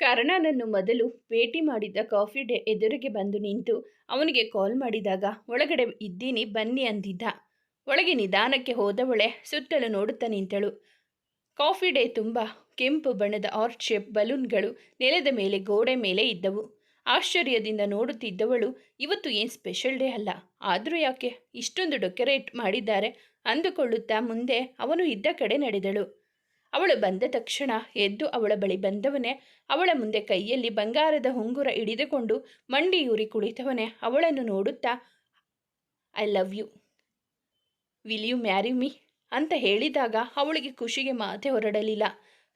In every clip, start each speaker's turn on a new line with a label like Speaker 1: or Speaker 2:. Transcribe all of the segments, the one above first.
Speaker 1: ಕರ್ಣನನ್ನು ಮೊದಲು ಭೇಟಿ ಮಾಡಿದ್ದ ಕಾಫಿ ಡೇ ಎದುರಿಗೆ ಬಂದು ನಿಂತು ಅವನಿಗೆ ಕಾಲ್ ಮಾಡಿದಾಗ, ಒಳಗಡೆ ಇದ್ದೀನಿ, ಬನ್ನಿ ಅಂದಿದ್ದ. ಒಳಗೆ ನಿಧಾನಕ್ಕೆ ಹೋದವಳೆ ಸುತ್ತಲೂ ನೋಡುತ್ತಾ ನಿಂತಳು. ಕಾಫಿ ಡೇ ತುಂಬ ಕೆಂಪು ಬಣ್ಣದ ಆರ್ಟ್ ಶೇಪ್ ಬಲೂನ್ಗಳು ನೆಲದ ಮೇಲೆ ಗೋಡೆ ಮೇಲೆ ಇದ್ದವು. ಆಶ್ಚರ್ಯದಿಂದ ನೋಡುತ್ತಿದ್ದವಳು, ಇವತ್ತು ಏನು ಸ್ಪೆಷಲ್ ಡೇ ಅಲ್ಲ, ಆದರೂ ಯಾಕೆ? ಇಷ್ಟೊಂದು ಡೆಕೋರೇಟ್ ಮಾಡಿದ್ದಾರೆ ಅಂದುಕೊಳ್ಳುತ್ತಾ ಮುಂದೆ ಅವನು ಇದ್ದ ಕಡೆ ನಡೆದಳು. ಅವಳು ಬಂದ ತಕ್ಷಣ ಎದ್ದು ಅವಳ ಬಳಿ ಬಂದವನೇ ಅವಳ ಮುಂದೆ ಕೈಯಲ್ಲಿ ಬಂಗಾರದ ಹುಂಗುರ ಹಿಡಿದುಕೊಂಡು ಮಂಡಿಯೂರಿ ಕುಳಿತವನೇ ಅವಳನ್ನು ನೋಡುತ್ತಾ, I love you. Will you marry me? ಅಂತ ಹೇಳಿದಾಗ ಅವಳಿಗೆ ಖುಷಿಗೆ ಮಾತೆ ಹೊರಡಲಿಲ್ಲ.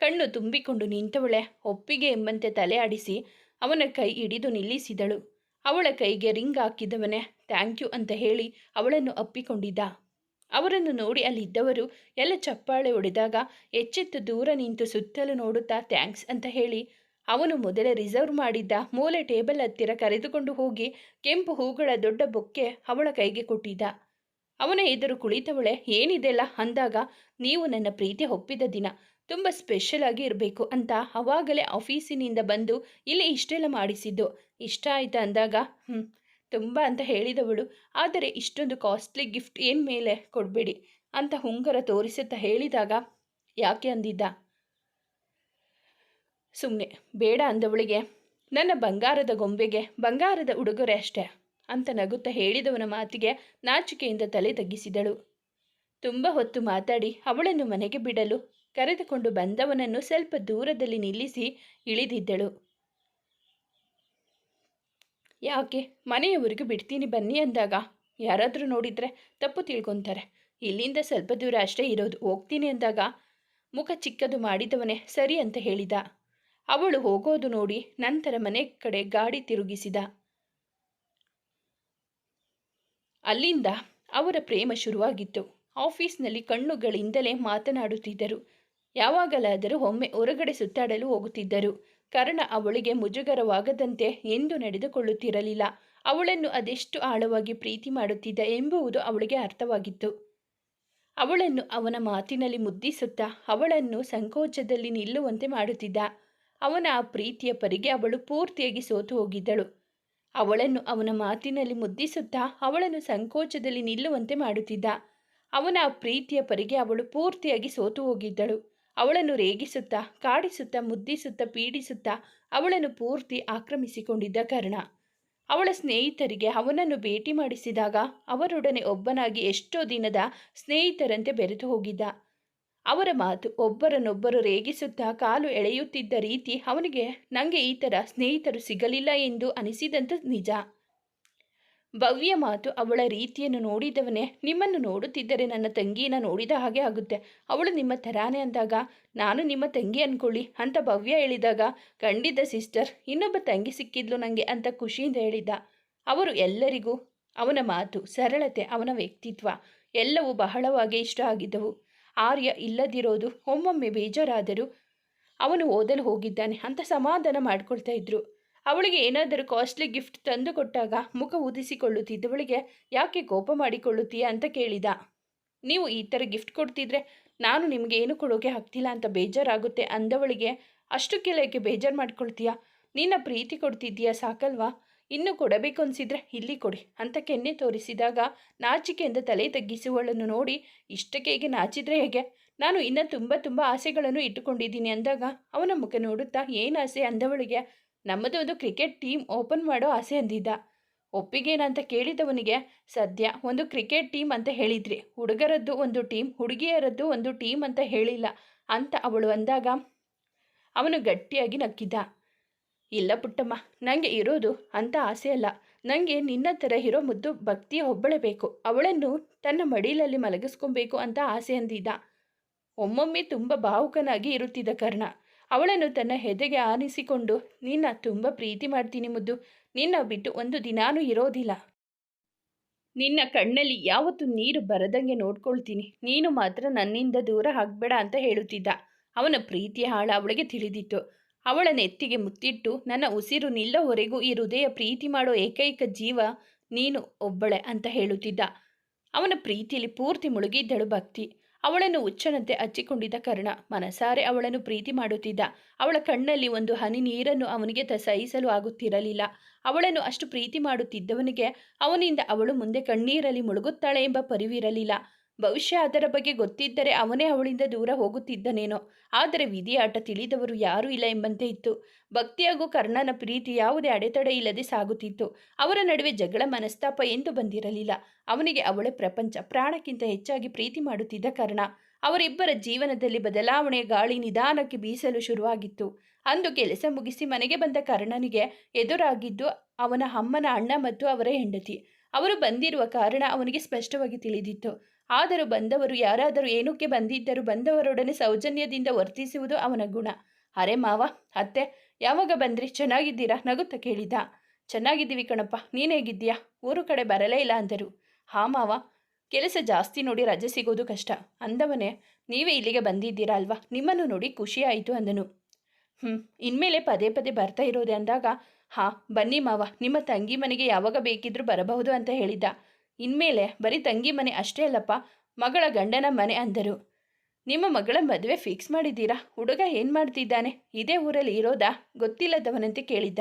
Speaker 1: ಕಣ್ಣು ತುಂಬಿಕೊಂಡು ನಿಂತವಳೆ, ಒಪ್ಪಿಗೆ ಎಂಬಂತೆ ತಲೆ ಆಡಿಸಿ ಅವನ ಕೈ ಹಿಡಿದು ನಿಲ್ಲಿಸಿದಳು. ಅವಳ ಕೈಗೆ ರಿಂಗ್ ಹಾಕಿದವನೇ, ಥ್ಯಾಂಕ್ ಯು ಅಂತ ಹೇಳಿ ಅವಳನ್ನು ಅಪ್ಪಿಕೊಂಡಿದ್ದ. ಅವರನ್ನು ನೋಡಿ ಅಲ್ಲಿದ್ದವರು ಎಲ್ಲ ಚಪ್ಪಾಳೆ ಹೊಡೆದಾಗ ಎಚ್ಚೆತ್ತು ದೂರ ನಿಂತು ಸುತ್ತಲೂ ನೋಡುತ್ತಾ ಥ್ಯಾಂಕ್ಸ್ ಅಂತ ಹೇಳಿ ಅವನು ಮೊದಲೇ ರಿಸರ್ವ್ ಮಾಡಿದ್ದ ಮೂಲೆ ಟೇಬಲ್ ಹತ್ತಿರ ಕರೆದುಕೊಂಡು ಹೋಗಿ ಕೆಂಪು ಹೂಗಳ ದೊಡ್ಡ ಬೊಕ್ಕೆ ಅವಳ ಕೈಗೆ ಕೊಟ್ಟಿದ್ದ. ಅವನ ಎದುರು ಕುಳಿತವಳೆ, ಏನಿದೆಲ್ಲ? ಅಂದಾಗ, ನೀವು ನನ್ನ ಪ್ರೀತಿ ಒಪ್ಪಿದ ದಿನ. ತುಂಬ ಸ್ಪೆಷಲ್ ಆಗಿ ಇರಬೇಕು ಅಂತ ಅವಾಗಲೇ ಆಫೀಸಿನಿಂದ ಬಂದು ಇಲ್ಲಿ ಇಷ್ಟೆಲ್ಲ ಮಾಡಿಸಿದ್ದು. ಇಷ್ಟ ಆಯ್ತಾ ಅಂದಾಗ ಹ್ಞೂ ತುಂಬ ಅಂತ ಹೇಳಿದವಳು. ಆದರೆ ಇಷ್ಟೊಂದು ಕಾಸ್ಟ್ಲಿ ಗಿಫ್ಟ್ ಏನು ಮೇಲೆ ಕೊಡಬೇಡಿ ಅಂತ ಹುಂಗರ ತೋರಿಸುತ್ತಾ ಹೇಳಿದಾಗ ಯಾಕೆ ಅಂದಿದ್ದ? ಸುಮ್ಮನೆ ಬೇಡ ಅಂದವಳಿಗೆ, ನನ್ನ ಬಂಗಾರದ ಗೊಂಬೆಗೆ, ಬಂಗಾರದ ಉಡುಗೊರೆ ಅಷ್ಟೇ ಅಂತ ನಗುತ್ತಾ ಹೇಳಿದವನ ಮಾತಿಗೆ ನಾಚಿಕೆಯಿಂದ ತಲೆ ತಗ್ಗಿಸಿದಳು. ತುಂಬ ಹೊತ್ತು ಮಾತಾಡಿ ಅವಳನ್ನು ಮನೆಗೆ ಬಿಡಲು ಕರೆದುಕೊಂಡು ಬಂದವನನ್ನು ಸ್ವಲ್ಪ ದೂರದಲ್ಲಿ ನಿಲ್ಲಿಸಿ ಇಳಿದಿದ್ದಳು. ಯಾಕೆ? ಮನೆಯವರೆಗೂ ಬಿಡ್ತೀನಿ ಬನ್ನಿ ಅಂದಾಗ. ಯಾರಾದರೂ ನೋಡಿದರೆ ತಪ್ಪು ತಿಳ್ಕೊತಾರೆ. ಇಲ್ಲಿಂದ ಸ್ವಲ್ಪ ದೂರ ಅಷ್ಟೇ ಇರೋದು. ಹೋಗ್ತೀನಿ ಅಂದಾಗ ಮುಖ ಚಿಕ್ಕದು ಮಾಡಿದವನೇ ಸರಿ ಅಂತ ಹೇಳಿದ. ಅವಳು ಹೋಗೋದು ನೋಡಿ ನಂತರ ಮನೆ ಕಡೆ ಗಾಡಿ ತಿರುಗಿಸಿದ. ಅಲ್ಲಿಂದ ಅವರ ಪ್ರೇಮ ಶುರುವಾಗಿತ್ತು. ಆಫೀಸ್ನಲ್ಲಿ ಕಣ್ಣುಗಳಿಂದಲೇ ಮಾತನಾಡುತ್ತಿದ್ದರು. ಯಾವಾಗಲಾದರೂ ಒಮ್ಮೆ ಹೊರಗಡೆ ಸುತ್ತಾಡಲು ಹೋಗುತ್ತಿದ್ದರು. ಕರ್ಣ ಅವಳಿಗೆ ಮುಜುಗರವಾಗದಂತೆ ಎಂದು ನಡೆದುಕೊಳ್ಳುತ್ತಿರಲಿಲ್ಲ. ಅವಳನ್ನು ಅದೆಷ್ಟು ಆಳವಾಗಿ ಪ್ರೀತಿ ಮಾಡುತ್ತಿದ್ದ ಎಂಬುವುದು ಅವಳಿಗೆ ಅರ್ಥವಾಗಿತ್ತು. ಅವಳನ್ನು ಅವನ ಮಾತಿನಲ್ಲಿ ಮುದ್ದಿಸುತ್ತಾ ಅವಳನ್ನು ಸಂಕೋಚದಲ್ಲಿ ನಿಲ್ಲುವಂತೆ ಮಾಡುತ್ತಿದ್ದ. ಅವನ ಆ ಪ್ರೀತಿಯ ಪರಿಗೆ ಅವಳು ಪೂರ್ತಿಯಾಗಿ ಸೋತು ಹೋಗಿದ್ದಳು. ಅವಳನ್ನು ಅವನ ಮಾತಿನಲ್ಲಿ ಮುದ್ದಿಸುತ್ತಾ ಅವಳನ್ನು ಸಂಕೋಚದಲ್ಲಿ ನಿಲ್ಲುವಂತೆ ಮಾಡುತ್ತಿದ್ದ. ಅವನ ಆ ಪ್ರೀತಿಯ ಪರಿಗೆ ಅವಳು ಪೂರ್ತಿಯಾಗಿ ಸೋತು ಹೋಗಿದ್ದಳು. ಅವಳನ್ನು ರೇಗಿಸುತ್ತಾ, ಕಾಡಿಸುತ್ತಾ, ಮುದ್ದಿಸುತ್ತಾ, ಪೀಡಿಸುತ್ತಾ ಅವಳನ್ನು ಪೂರ್ತಿ ಆಕ್ರಮಿಸಿಕೊಂಡಿದ್ದ ಕರ್ಣ. ಅವಳ ಸ್ನೇಹಿತರಿಗೆ ಅವನನ್ನು ಭೇಟಿ ಮಾಡಿಸಿದಾಗ ಅವರೊಡನೆ ಒಬ್ಬನಾಗಿ ಎಷ್ಟೋ ದಿನದ ಸ್ನೇಹಿತರಂತೆ ಬೆರೆತು ಹೋಗಿದ್ದ. ಅವರ ಮಾತು ಒಬ್ಬರನ್ನೊಬ್ಬರು ರೇಗಿಸುತ್ತಾ ಕಾಲು ಎಳೆಯುತ್ತಿದ್ದ ರೀತಿ ಅವನಿಗೆ ನನಗೆ ಈ ಥರ ಸ್ನೇಹಿತರು ಸಿಗಲಿಲ್ಲ ಎಂದು ಅನಿಸಿದಂತ ನಿಜ. ಭವ್ಯ ಮಾತು ಅವಳ ರೀತಿಯನ್ನು ನೋಡಿದವನೇ ನಿಮ್ಮನ್ನು ನೋಡುತ್ತಿದ್ದರೆ ನನ್ನ ತಂಗಿಯನ್ನು ನೋಡಿದ ಹಾಗೆ ಆಗುತ್ತೆ. ಅವಳು ನಿಮ್ಮ ಥರಾನೇ ಅಂದಾಗ, ನಾನು ನಿಮ್ಮ ತಂಗಿ ಅಂದ್ಕೊಳ್ಳಿ ಅಂತ ಭವ್ಯ ಹೇಳಿದಾಗ, ಖಂಡಿತ ಸಿಸ್ಟರ್, ಇನ್ನೊಬ್ಬ ತಂಗಿ ಸಿಕ್ಕಿದ್ಲು ನನಗೆ ಅಂತ ಖುಷಿಯಿಂದ ಹೇಳಿದ್ದ. ಅವರು ಎಲ್ಲರಿಗೂ ಅವನ ಮಾತು, ಸರಳತೆ, ಅವನ ವ್ಯಕ್ತಿತ್ವ ಎಲ್ಲವೂ ಬಹಳವಾಗಿ ಇಷ್ಟ ಆಗಿದ್ದವು. ಆರ್ಯ ಇಲ್ಲದಿರೋದು, ಒಮ್ಮೊಮ್ಮೆ ಬೇಜಾರಾದರೂ ಅವನು ಓದಲು ಹೋಗಿದ್ದಾನೆ ಅಂತ ಸಮಾಧಾನ ಮಾಡ್ಕೊಳ್ತಾ ಇದ್ರು. ಅವಳಿಗೆ ಏನಾದರೂ ಕಾಸ್ಟ್ಲಿ ಗಿಫ್ಟ್ ತಂದು ಕೊಟ್ಟಾಗ ಮುಖ ಊದಿಸಿಕೊಳ್ಳುತ್ತಿದ್ದವಳಿಗೆ ಯಾಕೆ ಕೋಪ ಮಾಡಿಕೊಳ್ಳುತ್ತೀಯ? ಅಂತ ಕೇಳಿದ. ನೀವು ಈ ಥರ ಗಿಫ್ಟ್ ಕೊಡ್ತಿದ್ರೆ ನಾನು ನಿಮಗೆ ಏನು ಕೊಡೋಕೆ ಆಗ್ತಿಲ್ಲ ಅಂತ ಬೇಜಾರಾಗುತ್ತೆ ಅಂದವಳಿಗೆ, ಅಷ್ಟು ಕೇಳೋಕ್ಕೆ ಬೇಜಾರು ಮಾಡ್ಕೊಳ್ತೀಯಾ? ನಿನ್ನ ಪ್ರೀತಿ ಕೊಡ್ತಿದ್ದೀಯಾ ಸಾಕಲ್ವಾ? ಇನ್ನು ಕೊಡಬೇಕು ಅನಿಸಿದ್ರೆ ಇಲ್ಲಿ ಕೊಡಿ ಅಂತ ಕೆನ್ನೆ ತೋರಿಸಿದಾಗ ನಾಚಿಕೆಯಿಂದ ತಲೆ ತಗ್ಗಿಸುವಳನ್ನು ನೋಡಿ, ಇಷ್ಟಕ್ಕೆ ಹೇಗೆ ನಾಚಿದ್ರೆ ಹೇಗೆ? ನಾನು ಇನ್ನೂ ತುಂಬ ತುಂಬ ಆಸೆಗಳನ್ನು ಇಟ್ಟುಕೊಂಡಿದ್ದೀನಿ ಅಂದಾಗ ಅವನ ಮುಖ ನೋಡುತ್ತಾ, ಏನು ಆಸೆ? ಅಂದವಳಿಗೆ ನಮ್ಮದು ಒಂದು ಕ್ರಿಕೆಟ್ ಟೀಮ್ ಓಪನ್ ಮಾಡೋ ಆಸೆ ಅಂದಿದ್ದ. ಒಪ್ಪಿಗೇನಂತ ಕೇಳಿದವನಿಗೆ, ಸದ್ಯ ಒಂದು ಕ್ರಿಕೆಟ್ ಟೀಮ್ ಅಂತ ಹೇಳಿದ್ರಿ. ಹುಡುಗರದ್ದು ಒಂದು ಟೀಮ್ ಹುಡುಗಿಯರದ್ದು ಒಂದು ಟೀಮ್ ಅಂತ ಹೇಳಿಲ್ಲ ಅಂತ ಅವಳು ಅಂದಾಗ, ಅವನು ಗಟ್ಟಿಯಾಗಿ ನಕ್ಕಿದ್ದ. ಇಲ್ಲ ಪುಟ್ಟಮ್ಮ ನನಗೆ ಇರೋದು ಅಂತ ಆಸೆ ಅಲ್ಲ. ನನಗೆ ನಿನ್ನ ಥರ ಇರೋ ಮುದ್ದು ಭಕ್ತಿಯ ಒಬ್ಬಳೇ ಬೇಕು. ಅವಳನ್ನು ತನ್ನ ಮಡಿಲಲ್ಲಿ ಮಲಗಿಸ್ಕೊಬೇಕು ಅಂತ ಆಸೆ ಅಂದಿದ್ದ. ಒಮ್ಮೊಮ್ಮೆ ತುಂಬ ಭಾವುಕನಾಗಿ ಇರುತ್ತಿದ್ದ ಕರ್ಣ. ಅವಳನ್ನು ತನ್ನ ಹೆದೆಗೆ ಆನಿಸಿಕೊಂಡು, ನಿನ್ನ ತುಂಬ ಪ್ರೀತಿ ಮಾಡ್ತೀನಿ ಮುದ್ದು. ನಿನ್ನ ಬಿಟ್ಟು ಒಂದು ದಿನಾನೂ ಇರೋದಿಲ್ಲ. ನಿನ್ನ ಕಣ್ಣಲ್ಲಿ ಯಾವತ್ತು ನೀರು ಬರದಂಗೆ ನೋಡ್ಕೊಳ್ತೀನಿ. ನೀನು ಮಾತ್ರ ನನ್ನಿಂದ ದೂರ ಆಗಬೇಡ ಅಂತ ಹೇಳುತ್ತಿದ್ದ. ಅವನ ಪ್ರೀತಿಯ ಹಾಳ ಅವಳಿಗೆ ತಿಳಿದಿತ್ತು. ಅವಳ ನೆತ್ತಿಗೆ ಮುತ್ತಿಟ್ಟು, ನನ್ನ ಉಸಿರು ನಿಲ್ಲೋವರೆಗೂ ಈ ಹೃದಯ ಪ್ರೀತಿ ಮಾಡೋ ಏಕೈಕ ಜೀವ ನೀನು ಒಬ್ಬಳೆ ಅಂತ ಹೇಳುತ್ತಿದ್ದ. ಅವನ ಪ್ರೀತಿಯಲ್ಲಿ ಪೂರ್ತಿ ಮುಳುಗಿದ್ದಳು ಭಕ್ತಿ. ಅವಳನ್ನು ಹುಚ್ಚನಂತೆ ಹಚ್ಚಿಕೊಂಡಿದ್ದ ಕರ್ಣ ಮನಸಾರೆ ಅವಳನ್ನು ಪ್ರೀತಿ ಮಾಡುತ್ತಿದ್ದ. ಅವಳ ಕಣ್ಣಲ್ಲಿ ಒಂದು ಹನಿ ನೀರನ್ನು ಅವನಿಗೆ ಸಹಿಸಲು ಆಗುತ್ತಿರಲಿಲ್ಲ. ಅವಳನ್ನು ಅಷ್ಟು ಪ್ರೀತಿ ಮಾಡುತ್ತಿದ್ದವನಿಗೆ ಅವನಿಂದ ಅವಳು ಮುಂದೆ ಕಣ್ಣೀರಲ್ಲಿ ಮುಳುಗುತ್ತಾಳೆ ಎಂಬ ಪರಿವಿರಲಿಲ್ಲ. ಬಹುಶಃ ಅದರ ಬಗ್ಗೆ ಗೊತ್ತಿದ್ದರೆ ಅವನೇ ಅವಳಿಂದ ದೂರ ಹೋಗುತ್ತಿದ್ದನೇನೋ. ಆದರೆ ವಿಧಿಯಾಟ ತಿಳಿದವರು ಯಾರೂ ಇಲ್ಲ ಎಂಬಂತೆ ಇತ್ತು. ಭಕ್ತಿ ಹಾಗೂ ಕರ್ಣನ ಪ್ರೀತಿ ಯಾವುದೇ ಅಡೆತಡೆ ಇಲ್ಲದೆ ಸಾಗುತ್ತಿತ್ತು. ಅವರ ನಡುವೆ ಜಗಳ ಮನಸ್ತಾಪ ಎಂದು ಬಂದಿರಲಿಲ್ಲ. ಅವನಿಗೆ ಅವಳ ಪ್ರಪಂಚ. ಪ್ರಾಣಕ್ಕಿಂತ ಹೆಚ್ಚಾಗಿ ಪ್ರೀತಿ ಮಾಡುತ್ತಿದ್ದ ಕರ್ಣ. ಅವರಿಬ್ಬರ ಜೀವನದಲ್ಲಿ ಬದಲಾವಣೆಯ ಗಾಳಿ ನಿಧಾನಕ್ಕೆ ಬೀಸಲು ಶುರುವಾಗಿತ್ತು. ಅಂದು ಕೆಲಸ ಮುಗಿಸಿ ಮನೆಗೆ ಬಂದ ಕರ್ಣನಿಗೆ ಎದುರಾಗಿದ್ದು ಅವನ ಅಮ್ಮನ ಅಣ್ಣ ಮತ್ತು ಅವರ ಹೆಂಡತಿ. ಅವರು ಬಂದಿರುವ ಕಾರಣ ಅವನಿಗೆ ಸ್ಪಷ್ಟವಾಗಿ ತಿಳಿದಿತ್ತು. ಆದರೂ ಬಂದವರು ಯಾರಾದರೂ ಏನಕ್ಕೆ ಬಂದಿದ್ದರೂ ಬಂದವರೊಡನೆ ಸೌಜನ್ಯದಿಂದ ವರ್ತಿಸುವುದು ಅವನ ಗುಣ. ಅರೆ ಮಾವ, ಅತ್ತೆ, ಯಾವಾಗ ಬಂದ್ರಿ? ಚೆನ್ನಾಗಿದ್ದೀರಾ? ನಗುತ್ತಾ ಕೇಳಿದ. ಚೆನ್ನಾಗಿದ್ದೀವಿ ಕಣಪ್ಪ, ನೀನು ಹೇಗಿದ್ದೀಯಾ? ಊರು ಕಡೆ ಬರಲೇ ಇಲ್ಲ ಅಂದರು. ಹಾ ಮಾವ, ಕೆಲಸ ಜಾಸ್ತಿ ನೋಡಿ ರಜೆ ಸಿಗೋದು ಕಷ್ಟ. ಅಂದವನೇ, ನೀವೇ ಇಲ್ಲಿಗೆ ಬಂದಿದ್ದೀರಾ ಅಲ್ವಾ? ನಿಮ್ಮನ್ನು ನೋಡಿ ಖುಷಿ ಆಯಿತು ಅಂದನು. ಹ್ಞೂ ಇನ್ಮೇಲೆ ಪದೇ ಪದೇ ಬರ್ತಾ ಇರೋದೆ ಅಂದಾಗ ಹಾಂ, ಬನ್ನಿ ಮಾವ. ನಿಮ್ಮ ತಂಗಿ ಮನೆಗೆ ಯಾವಾಗ ಬೇಕಿದ್ರೂ ಬರಬಹುದು ಅಂತ ಹೇಳಿದ್ದ. ಇನ್ಮೇಲೆ ಬರೀ ತಂಗಿ ಮನೆ ಅಷ್ಟೇ ಅಲ್ಲಪ್ಪ, ಮಗಳ ಗಂಡನ ಮನೆ ಅಂದರು. ನಿಮ್ಮ ಮಗಳ ಮದುವೆ ಫಿಕ್ಸ್ ಮಾಡಿದ್ದೀರಾ? ಹುಡುಗ ಏನು ಮಾಡ್ತಿದ್ದಾನೆ? ಇದೇ ಊರಲ್ಲಿ ಇರೋದಾ? ಗೊತ್ತಿಲ್ಲದವನಂತೆ ಕೇಳಿದ್ದ.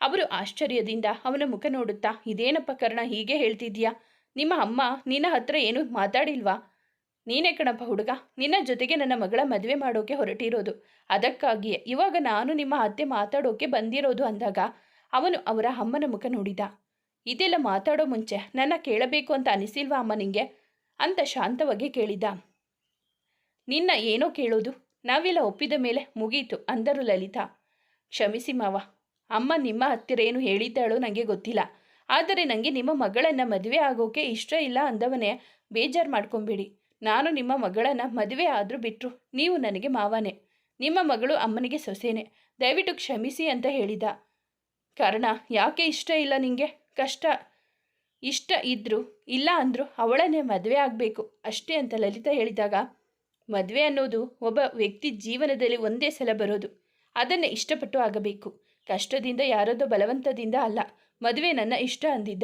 Speaker 1: ಅವರು ಆಶ್ಚರ್ಯದಿಂದ ಅವನ ಮುಖ ನೋಡುತ್ತಾ, ಇದೇನಪ್ಪ ಕರ್ಣ, ಹೀಗೆ ಹೇಳ್ತಿದ್ಯಾ? ನಿಮ್ಮ ಅಮ್ಮ ನಿನ್ನ ಹತ್ರ ಏನು ಮಾತಾಡಿಲ್ವಾ? ನೀನೇ ಕಣಪ್ಪ ಹುಡುಗ, ನಿನ್ನ ಜೊತೆಗೆ ನನ್ನ ಮಗಳ ಮದುವೆ ಮಾಡೋಕೆ ಹೊರಟಿರೋದು. ಅದಕ್ಕಾಗಿಯೇ ಇವಾಗ ನಾನು ನಿಮ್ಮ ಅತ್ತೆ ಮಾತಾಡೋಕೆ ಬಂದಿರೋದು ಅಂದಾಗ ಅವನು ಅವರ ಅಮ್ಮನ ಮುಖ ನೋಡಿದ. ಇದೆಲ್ಲ ಮಾತಾಡೋ ಮುಂಚೆ ನನ್ನ ಕೇಳಬೇಕು ಅಂತ ಅನಿಸಿಲ್ವಾ ಅಮ್ಮ ನಿಂಗೆ? ಅಂತ ಶಾಂತವಾಗಿ ಕೇಳಿದ. ನಿನ್ನ ಏನೋ ಕೇಳೋದು? ನಾವೆಲ್ಲ ಒಪ್ಪಿದ ಮೇಲೆ ಮುಗೀತು ಅಂದರು ಲಲಿತಾ. ಕ್ಷಮಿಸಿ ಮಾವ, ಅಮ್ಮ ನಿಮ್ಮ ಹತ್ತಿರ ಏನು ಹೇಳಿದ್ದಾಳೋ ನನಗೆ ಗೊತ್ತಿಲ್ಲ. ಆದರೆ ನನಗೆ ನಿಮ್ಮ ಮಗಳನ್ನು ಮದುವೆ ಆಗೋಕೆ ಇಷ್ಟ ಇಲ್ಲ ಅಂದವನೇ ಬೇಜಾರು ಮಾಡ್ಕೊಂಬೇಡಿ. ನಾನು ನಿಮ್ಮ ಮಗಳನ್ನು ಮದುವೆ ಆದರೂ ಬಿಟ್ಟರು ನೀವು ನನಗೆ ಮಾವನೇ. ನಿಮ್ಮ ಮಗಳು ಅಮ್ಮನಿಗೆ ಸೊಸೆನೆ. ದಯವಿಟ್ಟು ಕ್ಷಮಿಸಿ ಅಂತ ಹೇಳಿದ. ಕಾರಣ, ಯಾಕೆ ಇಷ್ಟ ಇಲ್ಲ ನಿಮಗೆ ಕಷ್ಟ. ಇಷ್ಟ ಇದ್ದರೂ ಇಲ್ಲ ಅಂದರೂ ಅವಳನ್ನೇ ಮದುವೆ ಆಗಬೇಕು. ಅಷ್ಟೇ ಅಂತ ಲಲಿತಾ ಹೇಳಿದಾಗ, ಮದುವೆ ಅನ್ನೋದು ಒಬ್ಬ ವ್ಯಕ್ತಿ ಜೀವನದಲ್ಲಿ ಒಂದೇ ಸಲ ಬರೋದು. ಅದನ್ನೇ ಇಷ್ಟಪಟ್ಟು ಆಗಬೇಕು. ಕಷ್ಟದಿಂದ ಯಾರದೋ ಬಲವಂತದಿಂದ ಅಲ್ಲ, ಮದುವೆ ನನ್ನ ಇಷ್ಟ ಅಂದಿದ್ದ.